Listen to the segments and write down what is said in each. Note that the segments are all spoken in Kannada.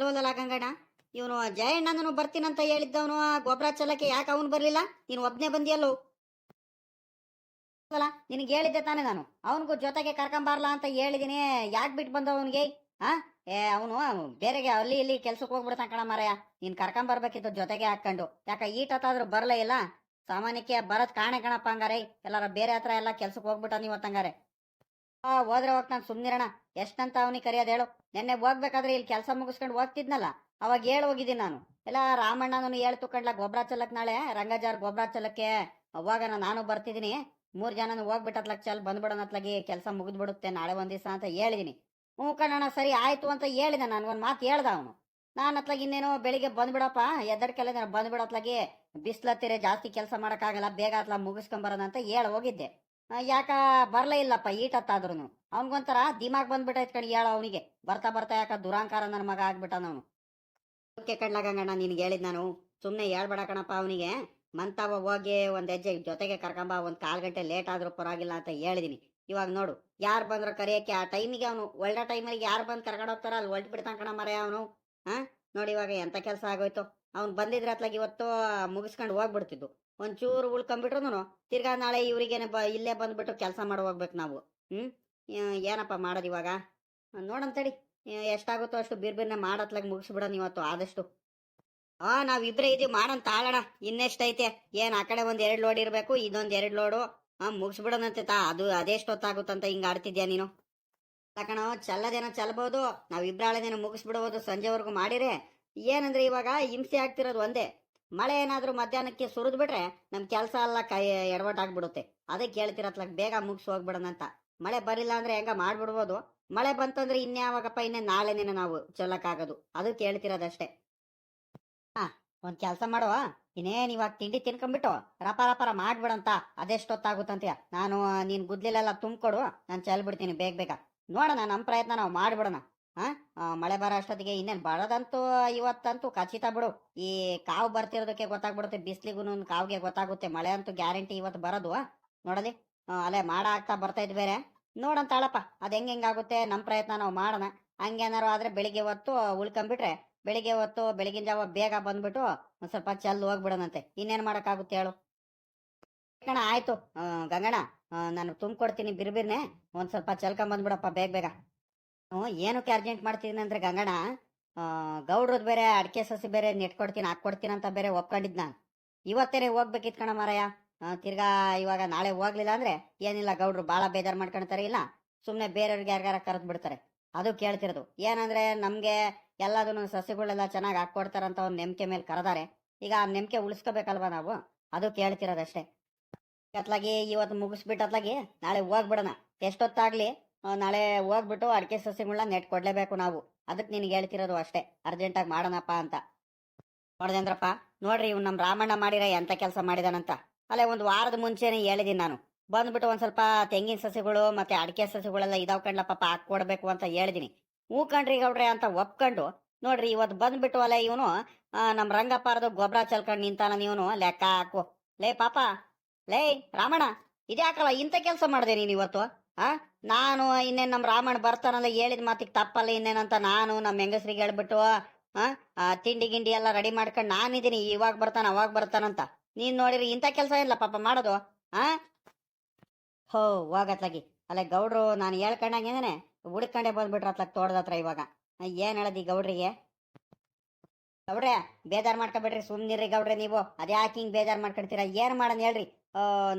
ಅಲ್ವಲ್ಲ ಗಂಗಣ್ಣ? ಇವನು ಜಯಣ್ಣನೂ ಬರ್ತೀನಂತ ಹೇಳಿದ್ದವನು ಗೊಬ್ಬರ ಚಲಕ್ಕೆ ಯಾಕೆ ಅವನು ಬರಲಿಲ್ಲ? ನೀನು ಒಬ್ನೇ ಬಂದಿಯಲ್ಲೋ? ಅಲ್ಲ, ನಿನಗೆ ಹೇಳಿದ್ದೆ ತಾನೇ ನಾನು. ಅವನಿಗೂ ಜೊತೆಗೆ ಕರ್ಕೊಂಬರ್ಲಾ ಅಂತ ಹೇಳಿದೀನಿ. ಯಾಕೆ ಬಿಟ್ಟು ಬಂದ ಅವನಿಗೆ? ಹಾ ಏ, ಅವನು ಬೇರೆಗೆ ಅಲ್ಲಿ ಇಲ್ಲಿ ಕೆಲ್ಸಕ್ಕೆ ಹೋಗ್ಬಿಡ್ತಾನ ಕಣ ಮಾರಾಯ. ನೀನ್ ಕರ್ಕೊಂಬರ್ಬೇಕಿತ್ತು ಜೊತೆಗೆ ಹಾಕೊಂಡು ಯಾಕ ಈಟತ್ತಾದ್ರೂ ಬರಲೇ ಇಲ್ಲ? ಸಾಮಾನ್ಯಕ್ಕೆ ಬರೋದ್ ಕಾಣೆ ಕಣಪ್ಪ ಹಂಗಾರೆ. ಎಲ್ಲಾರ ಬೇರೆ ಹತ್ರ ಎಲ್ಲ ಕೆಲ್ಸಕ್ಕೆ ಹೋಗ್ಬಿಟ್ಟ ನೀವು ಆ, ಹೋದ್ರೆ ನಾನು ಸುಮ್ನಿರಣ. ಎಷ್ಟಂತ ಅವನಿಗೆ ಕರೆಯೋದು ಹೇಳು. ನಿನ್ನೆ ಹೋಗ್ಬೇಕಾದ್ರೆ ಇಲ್ಲಿ ಕೆಲಸ ಮುಗಿಸ್ಕೊಂಡು ಹೋಗ್ತಿದ್ನಲ್ಲ, ಅವಾಗ ಹೇಳಿ ಹೋಗಿದ್ದೀನಿ ನಾನು. ಎಲ್ಲ ರಾಮಣ್ಣನೂ ಹೇಳ್ತು ಕಂಡ್ಲ ಗೊಬ್ಬರ ಚಲಕ್ ನಾಳೆ? ರಂಗಜಾರ್ ಗೊಬ್ಬರ ಚಲಕ್ಕೆ? ಅವಾಗ ನಾನು ಬರ್ತಿದ್ದೀನಿ. ಮೂರ್ ಜನನು ಹೋಗ್ಬಿಟ್ಟತ್ಲಕ್ ಚಲ್ ಬಂದ್ಬಿಡೋಣ ಅತ್ಲಾಗಿ ಕೆಲಸ ಮುಗಿದ್ಬಿಡುತ್ತೆ, ನಾಳೆ ಒಂದ್ ದಿವಸ ಅಂತ ಹೇಳಿದೀನಿ. ಹ್ಞೂ ಕಣ್ಣಣ್ಣ, ಸರಿ ಆಯ್ತು ಅಂತ ಹೇಳಿದೆ ನಾನು, ಒಂದು ಮಾತು ಹೇಳ್ದ ಅವನು. ನಾನು ಅತ್ಲಾಗ ಇನ್ನೇನೋ ಬೆಳಿಗ್ಗೆ ಬಂದ್ಬಿಡಪ್ಪ ಎದ್ದಡ್ಕೆಲ್ಲ ಬಂದ್ಬಿಡತ್ಲಾಗಿ ಬಿಸ್ಲತ್ತಿರೇ ಜಾಸ್ತಿ ಕೆಲಸ ಮಾಡೋಕ್ಕಾಗಲ್ಲ, ಬೇಗ ಅತ್ಲ ಮುಗಿಸ್ಕೊಂಬರೋಣ ಅಂತ ಹೇಳಿ ಹೋಗಿದ್ದೆ. ಯಾಕ ಬರ್ಲೇ ಇಲ್ಲಪ್ಪ ಈಟತ್ತಾದ್ರೂ ಅವನಿಗೊಂಥರ ದಿಮಾಗ್ ಬಂದ್ಬಿಟ್ಟೈತ್ ಕಣ್ ಹೇಳ ಅವನಿಗೆ. ಬರ್ತಾ ಬರ್ತಾ ಯಾಕ ದುರಾಂಕಾರ ನನ್ನ ಮಗ ಆಗ್ಬಿಟ್ಟಾನ ಅವನು. ಓಕೆ ಕಣ್ಲಾಗಂಗಣ್ಣ ನಿನ್ಗೆ ಹೇಳಿದ್ ನಾನು. ಸುಮ್ಮನೆ ಹೇಳ್ಬೇಡ ಕಣಪ್ಪ ಅವನಿಗೆ. ಮಂತಾವ ಹೋಗಿ ಒಂದ್ ಹೆಜ್ಜೆ ಜೊತೆಗೆ ಕರ್ಕೊಂಬ, ಒಂದ್ ಕಾಲ್ ಗಂಟೆ ಲೇಟ್ ಆದ್ರೂ ಪರವಾಗಿಲ್ಲ ಅಂತ ಹೇಳಿದೀನಿ. ಇವಾಗ ನೋಡು, ಯಾರು ಬಂದ್ರ ಕರೆಯಕ್ಕೆ ಆ ಟೈಮಿಗೆ ಅವನು, ಒಳ್ಳೆ ಟೈಮಲ್ಲಿ ಯಾರು ಬಂದು ಕರ್ಕೊಂಡು ಹೋಗ್ತಾರ ಅಲ್ಲಿ ಒಳ್ಳೆ ಕಣ ಮರೆ ಅವನು. ಹಾ ನೋಡಿ ಇವಾಗ ಎಂತ ಕೆಲಸ ಆಗೋಯ್ತು. ಅವ್ನು ಬಂದಿದ್ರೆ ಅತ್ಲಾಗ ಇವತ್ತು ಮುಗಿಸ್ಕೊಂಡು ಹೋಗ್ಬಿಡ್ತಿದ್ದು ಒಂಚೂರು ಉಳ್ಕೊಂಡ್ಬಿಟ್ರು ತಿರ್ಗಾ ನಾಳೆ ಇವ್ರಿಗೇನಪ್ಪ ಇಲ್ಲೇ ಬಂದ್ಬಿಟ್ಟು ಕೆಲಸ ಹೋಗ್ಬೇಕು ನಾವು. ಹ್ಮ್? ಏನಪ್ಪ ಮಾಡೋದು ಇವಾಗ? ನೋಡಂತಡಿ ಎಷ್ಟಾಗುತ್ತೋ ಅಷ್ಟು ಬಿರ್ಬಿರ್ನೆ ಮಾಡತ್ಲಾಗ ಮುಗಿಸ್ಬಿಡೋಣ ಇವತ್ತು ಆದಷ್ಟು. ಆ ನಾವಿಬ್ರೇ ಇದೀವಿ ಮಾಡೋಣ ಇನ್ನೆಷ್ಟು ಇನ್ನೆಷ್ಟೈತೆ ಏನ್, ಆ ಕಡೆ ಒಂದ್ ಎರಡ್ ಲೋಡ್ ಇರ್ಬೇಕು ಇದೊಂದ್ ಎರಡ್ ಲೋಡು. ಹಾ ಮುಗಿಸ್ಬಿಡೋಣಂತೆ ತಾ, ಅದು ಅದೆಷ್ಟೊತ್ತಾಗುತ್ತಂತ ಹಿಂಗ ಆಡ್ತಿದ್ಯಾ ನೀನು? ತಕಣ ಚಲ್ಲದೇನೋ ಚಲ್ಬಹುದು ನಾವಿಬ್ರಾಳದೇನೋ ಮುಗಿಸ್ಬಿಡ್ಬೋದು ಸಂಜೆವರೆಗೂ ಮಾಡಿರೆ. ಏನಂದ್ರೆ ಇವಾಗ ಹಿಂಸೆ ಆಗ್ತಿರೋದು ಒಂದೇ. ಮಳೆ ಏನಾದರೂ ಮಧ್ಯಾಹ್ನಕ್ಕೆ ಸುರಿದ್ ಬಿಟ್ರೆ ನಮ್ ಕೆಲಸ ಎಲ್ಲ ಕೈ ಎಡವಟ್ಟಾಗ್ಬಿಡುತ್ತೆ ಅದಕ್ಕೆ ಹೇಳ್ತಿರತ್ಲಾಗ ಬೇಗ ಮುಗಿಸಿ ಹೋಗ್ಬಿಡೋಣ ಅಂತ. ಮಳೆ ಬರಲಿಲ್ಲ ಅಂದ್ರೆ ಹೆಂಗ ಮಾಡ್ಬಿಡ್ಬೋದು? ಮಳೆ ಬಂತಂದ್ರೆ ಇನ್ಯಾವಾಗಪ್ಪ ಇನ್ನೇ ನಾಳೆನೇನೆ ನಾವು ಚೆಲ್ಲಕ್ಕಾಗೋದು. ಅದಕ್ಕೆ ಹೇಳ್ತಿರೋದಷ್ಟೇ ಹಾ, ಒಂದ್ ಕೆಲಸ ಮಾಡುವ ಇನ್ನೇನ್ ಇವಾಗ ತಿಂಡಿ ತಿನ್ಕೊಂಡ್ಬಿಟ್ಟು ರಪ ರಪರ ಮಾಡ್ಬಿಡಂತ ಅದೆಷ್ಟೊತ್ತಾಗುತ್ತಂತೀಯ ನಾನು ನೀನ್ ಗುದ್ಲಿಲೆಲ್ಲ ತುಂಬ್ಕೊಡು ನಾನು ಚೆಲ್ಬಿಡ್ತೀನಿ ಬೇಗ ಬೇಗ. ನೋಡೋಣ ನಮ್ಮ ಪ್ರಯತ್ನ ನಾವು ಮಾಡ್ಬಿಡೋಣ. ಮಳೆ ಬರೋ ಅಷ್ಟೊತ್ತಿಗೆ ಇನ್ನೇನು ಬರೋದಂತೂ ಇವತ್ತಂತೂ ಖಚಿತ ಬಿಡು. ಈ ಕಾವು ಬರ್ತಿರೋದಕ್ಕೆ ಗೊತ್ತಾಗ್ಬಿಡುತ್ತೆ ಬಿಸಿಲಿಗೂ ಕಾವ್ಗೆ ಗೊತ್ತಾಗುತ್ತೆ, ಮಳೆ ಅಂತೂ ಗ್ಯಾರಂಟಿ ಇವತ್ತು ಬರೋದು. ನೋಡಲಿ. ಅಲ್ಲೇ ಮಾಡ ಆಗ್ತಾ ಬರ್ತಾ ಇದ್ ಬೇರೆ. ನೋಡಂತಾಳಪ್ಪ, ಅದು ಹೆಂಗೆ ಹೆಂಗಾಗುತ್ತೆ ನಮ್ಮ ಪ್ರಯತ್ನ ನಾವು ಮಾಡೋಣ. ಹಂಗೇನಾರು ಆದ್ರೆ ಬೆಳಿಗ್ಗೆ ಹೊತ್ತು ಉಳ್ಕೊಂಬಿಟ್ರೆ, ಬೆಳಿಗ್ಗೆ ಹೊತ್ತು ಬೆಳಗಿನ ಜಾವ ಬೇಗ ಬಂದ್ಬಿಟ್ಟು ಒಂದು ಸ್ವಲ್ಪ ಚೆಲ್ಲು ಹೋಗ್ಬಿಡೋಣಂತೆ. ಇನ್ನೇನು ಮಾಡೋಕ್ಕಾಗುತ್ತೆ ಹೇಳು? ಕಣ, ಆಯ್ತು. ಗಂಗಣ್ಣ ನಾನು ತುಂಬ್ಕೊಡ್ತೀನಿ ಬಿರ್ಬಿರ್ನೆ. ಒಂದು ಸ್ವಲ್ಪ ಚೆಲ್ಕೊಂಡ್ ಬಂದ್ಬಿಡಪ್ಪ ಬೇಗ ಬೇಗ. ಹ್ಞೂ ಏನಕ್ಕೆ ಅರ್ಜೆಂಟ್ ಮಾಡ್ತಿದ್ದೀನಿ ಅಂದ್ರೆ ಗಂಗಣ್ಣ? ಆ, ಗೌಡ್ರದ್ ಬೇರೆ ಅಡಿಕೆ ಸಸಿ ಬೇರೆ ನೆಟ್ಕೊಡ್ತೀನಿ ಹಾಕ್ಕೊಡ್ತೀನಿ ಅಂತ ಬೇರೆ ಒಪ್ಕೊಂಡಿದ್ ನಾನು. ಇವತ್ತೇನೆ ಹೋಗ್ಬೇಕಿತ್ ಕಣ ಮಾರಯ್ಯ ತಿರ್ಗಾ ಇವಾಗ ನಾಳೆ ಹೋಗ್ಲಿಲ್ಲ ಅಂದ್ರೆ ಏನಿಲ್ಲ ಗೌಡ್ರು ಭಾಳ ಬೇಜಾರ್ ಮಾಡ್ಕೊಳ್ತಾರೆ ಇಲ್ಲ ಸುಮ್ನೆ ಬೇರೆಯವ್ರಿಗೆ ಯಾರ್ಗಾರ ಕರೆದು ಬಿಡ್ತಾರೆ. ಅದು ಕೇಳ್ತಿರೋದು. ಏನಂದ್ರೆ ನಮ್ಗೆ ಎಲ್ಲದನ್ನು ಸಸಿಗಳೆಲ್ಲ ಚೆನ್ನಾಗಿ ಹಾಕ್ಕೊಡ್ತಾರಂತ ಒಂದು ನೆಮ್ಕೆ ಮೇಲೆ ಕರೆದಾರೆ. ಈಗ ಆ ನೆಮ್ಕೆ ಉಳಿಸ್ಕೋಬೇಕಲ್ವ ನಾವು? ಅದು ಕೇಳ್ತಿರೋದಷ್ಟೇ. ಅತ್ಲಾಗಿ ಇವತ್ತು ಮುಗಿಸ್ಬಿಟ್ಟು ಅತ್ಲಾಗಿ ನಾಳೆ ಹೋಗ್ಬಿಡೋಣ. ಎಷ್ಟೊತ್ತಾಗ್ಲಿ? ನಾಳೆ ಹೋಗ್ಬಿಟ್ಟು ಅಡಿಕೆ ಸಸಿಗಳನ್ನ ನೆಟ್ ಕೊಡ್ಲೇಬೇಕು ನಾವು. ಅದಕ್ಕೆ ನಿನಗೆ ಹೇಳ್ತಿರೋದು ಅಷ್ಟೇ. ಅರ್ಜೆಂಟಾಗಿ ಮಾಡೋಣಪ್ಪ ಅಂತ. ನೋಡ್ದೇಂದ್ರಪ್ಪ ನೋಡ್ರಿ ಇವ್ ನಮ್ ರಾಮಣ್ಣ ಮಾಡಿರ ಎಂಥ ಕೆಲಸ ಮಾಡಿದಾನಂತ. ಅಲ್ಲೇ ಒಂದು ವಾರದ ಮುಂಚೆನೆ ಹೇಳಿದೀನಿ ನಾನು. ಬಂದ್ಬಿಟ್ಟು ಒಂದ್ ಸ್ವಲ್ಪ ತೆಂಗಿನ ಸಸಿಗಳು ಮತ್ತೆ ಅಡಿಕೆ ಸಸಿಗಳೆಲ್ಲ ಇದಾವ್ ಕಂಡ್ಲ ಪಾಪ ಹಾಕೊಡ್ಬೇಕು ಅಂತ ಹೇಳಿದೀನಿ. ಹೂ ಕಂಡ್ರಿ ಗೌಡ್ರೆ ಅಂತ ಒಪ್ಕೊಂಡು, ನೋಡ್ರಿ ಇವತ್ತು ಬಂದ್ಬಿಟ್ಟು ಅಲ್ಲ ಇವನು ನಮ್ಮ ರಂಗಪ್ಪಾರದು ಗೊಬ್ಬರ ಚಲ್ಕೊಂಡು ನಿಂತಾನ ನೀವನು ಲೆಕ್ಕ ಹಾಕು. ಲೇ ಪಾಪ, ಲೇ ರಾಮಣ್ಣ, ಇದ್ಯಾಕಲ್ಲ ಇಂಥ ಕೆಲಸ ಮಾಡಿದೆ ನೀನು ಇವತ್ತು, ಆ? ನಾನು ಇನ್ನೇನು ನಮ್ಮ ರಾಮಣ್ಣ ಬರ್ತಾನಲ್ಲ ಹೇಳಿದ ಮಾತಿಗೆ ತಪ್ಪಲ್ಲ ಇನ್ನೇನಂತ ನಾನು ನಮ್ಮ ಹೆಂಗಸ್ರಿಗೆ ಹೇಳ್ಬಿಟ್ಟು, ಆ ತಿಂಡಿ ಗಿಂಡಿ ಎಲ್ಲ ರೆಡಿ ಮಾಡ್ಕೊಂಡು ನಾನಿದ್ದೀನಿ ಇವಾಗ ಬರ್ತಾನ, ಅವಾಗ ಬರ್ತಾನಂತ ನೀನು ನೋಡಿರಿ ಇಂಥ ಕೆಲಸ ಇಲ್ಲ ಪಾಪ ಮಾಡೋದು, ಆ? ಹೋ, ಹೋಗತ್ಲಾಗಿ. ಅಲ್ಲ ಗೌಡ್ರು ನಾನು ಹೇಳ್ಕೊಂಡಂಗೇನೆ ಹುಡ್ಕೊಂಡೆ ಬಂದ್ಬಿಟ್ರ ಅತ್ಲಾಗ ತೋಟದತ್ರ ಇವಾಗ. ಏನು ಏನ್ ಹೇಳದಿ ಗೌಡ್ರಿಗೆ? ಗೌಡ್ರೆ, ಬೇಜಾರ್ ಮಾಡ್ಕೊಬೇಡ್ರಿ ಸುಮ್ನಿರ್ರಿ ಗೌಡ್ರೆ ನೀವು. ಅದ್ಯಾಕೆ ಹಿಂಗ್ ಬೇಜಾರ್ ಮಾಡ್ಕೊಳ್ತೀರಾ ಏನ್ ಮಾಡನ್ ಹೇಳ್ರಿ.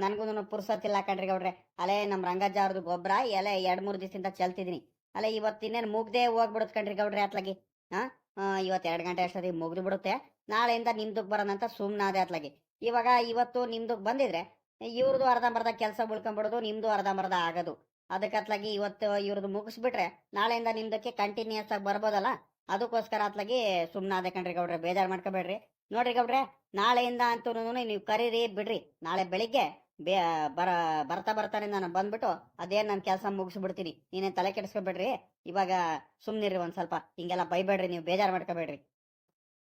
ನನ್ಗೂ ಪುರ್ಸತ್ತಿಲ್ಲ ಕಣ್ರಿ ಗೌಡ್ರೆ. ಅಲೆ ನಮ್ ರಂಗಜ್ಜ ಅವ್ರದ್ದು ಗೊಬ್ಬರ ಎಲೆ ಎರಡ್ ಮೂರ್ ದಿವಸದಿಂದ ಚೆಲ್ತಿದೀನಿ. ಅಲ್ಲ ಇವತ್ತು ಇನ್ನೇನು ಮುಗ್ದೇ ಹೋಗ್ಬಿಡುತ್ತೆ ಕಣ್ರಿ ಗೌಡ್ರೆ ಅತ್ಲಾಗಿ. ಹಾ ಇವತ್ತು ಎರಡು ಗಂಟೆ ಅಷ್ಟೊತ್ತಿಗೆ ಮುಗ್ದು ಬಿಡುತ್ತೆ ನಾಳೆಯಿಂದ ನಿಮ್ದಕ್ ಬರೋಣಂತ ಸುಮ್ಮನಾದೆ ಅತ್ಲಾಗಿ. ಇವಾಗ ಇವತ್ತು ನಿಮ್ದಕ್ ಬಂದಿದ್ರೆ ಇವ್ರದ್ದು ಅರ್ಧಂಬರ್ಧ ಕೆಲಸ ಉಳ್ಕೊಂಡ್ಬಿಡೋದು ನಿಮ್ದು ಅರ್ಧಂಬರ್ಧ ಆಗೋದು. ಅದಕ್ಕೆ ಅತ್ಲಾಗಿ ಇವತ್ತು ಇವ್ರದ್ದು ಮುಗಿಸ್ಬಿಟ್ರೆ ನಾಳೆಯಿಂದ ನಿಮ್ದಕ್ಕೆ ಕಂಟಿನ್ಯೂಸ್ ಆಗಿ ಬರ್ಬೋದಲ್ಲ? ಅದಕ್ಕೋಸ್ಕರ ಅತ್ಲಾಗಿ ಸುಮ್ಮನಾದೆ ಕಣ್ರಿ ಗೌಡ್ರೆ, ಬೇಜಾರ್ ಮಾಡ್ಕೋಬೇಡ್ರಿ. ನೋಡ್ರಿ ಗೌಡ್ರೆ, ನಾಳೆಯಿಂದ ಅಂತೂ ನೀವು ಕರೀರಿ, ಬಿಡ್ರಿ. ನಾಳೆ ಬೆಳಿಗ್ಗೆ ಬೇ, ಬರ, ಬರ್ತಾ ಬರ್ತಾನೆ ನಾನು ಬಂದ್ಬಿಟ್ಟು ಅದೇನು ನನ್ನ ಕೆಲಸ ಮುಗಿಸ್ಬಿಡ್ತೀನಿ. ನೀನೇ ತಲೆ ಕೆಡಿಸ್ಕೊಬೇಡ್ರಿ. ಇವಾಗ ಸುಮ್ಮನಿರಿ ಒಂದು ಸ್ವಲ್ಪ. ಹಿಂಗೆಲ್ಲ ಬೈಬೇಡ್ರಿ, ನೀವು ಬೇಜಾರ್ ಮಾಡ್ಕೋಬೇಡ್ರಿ.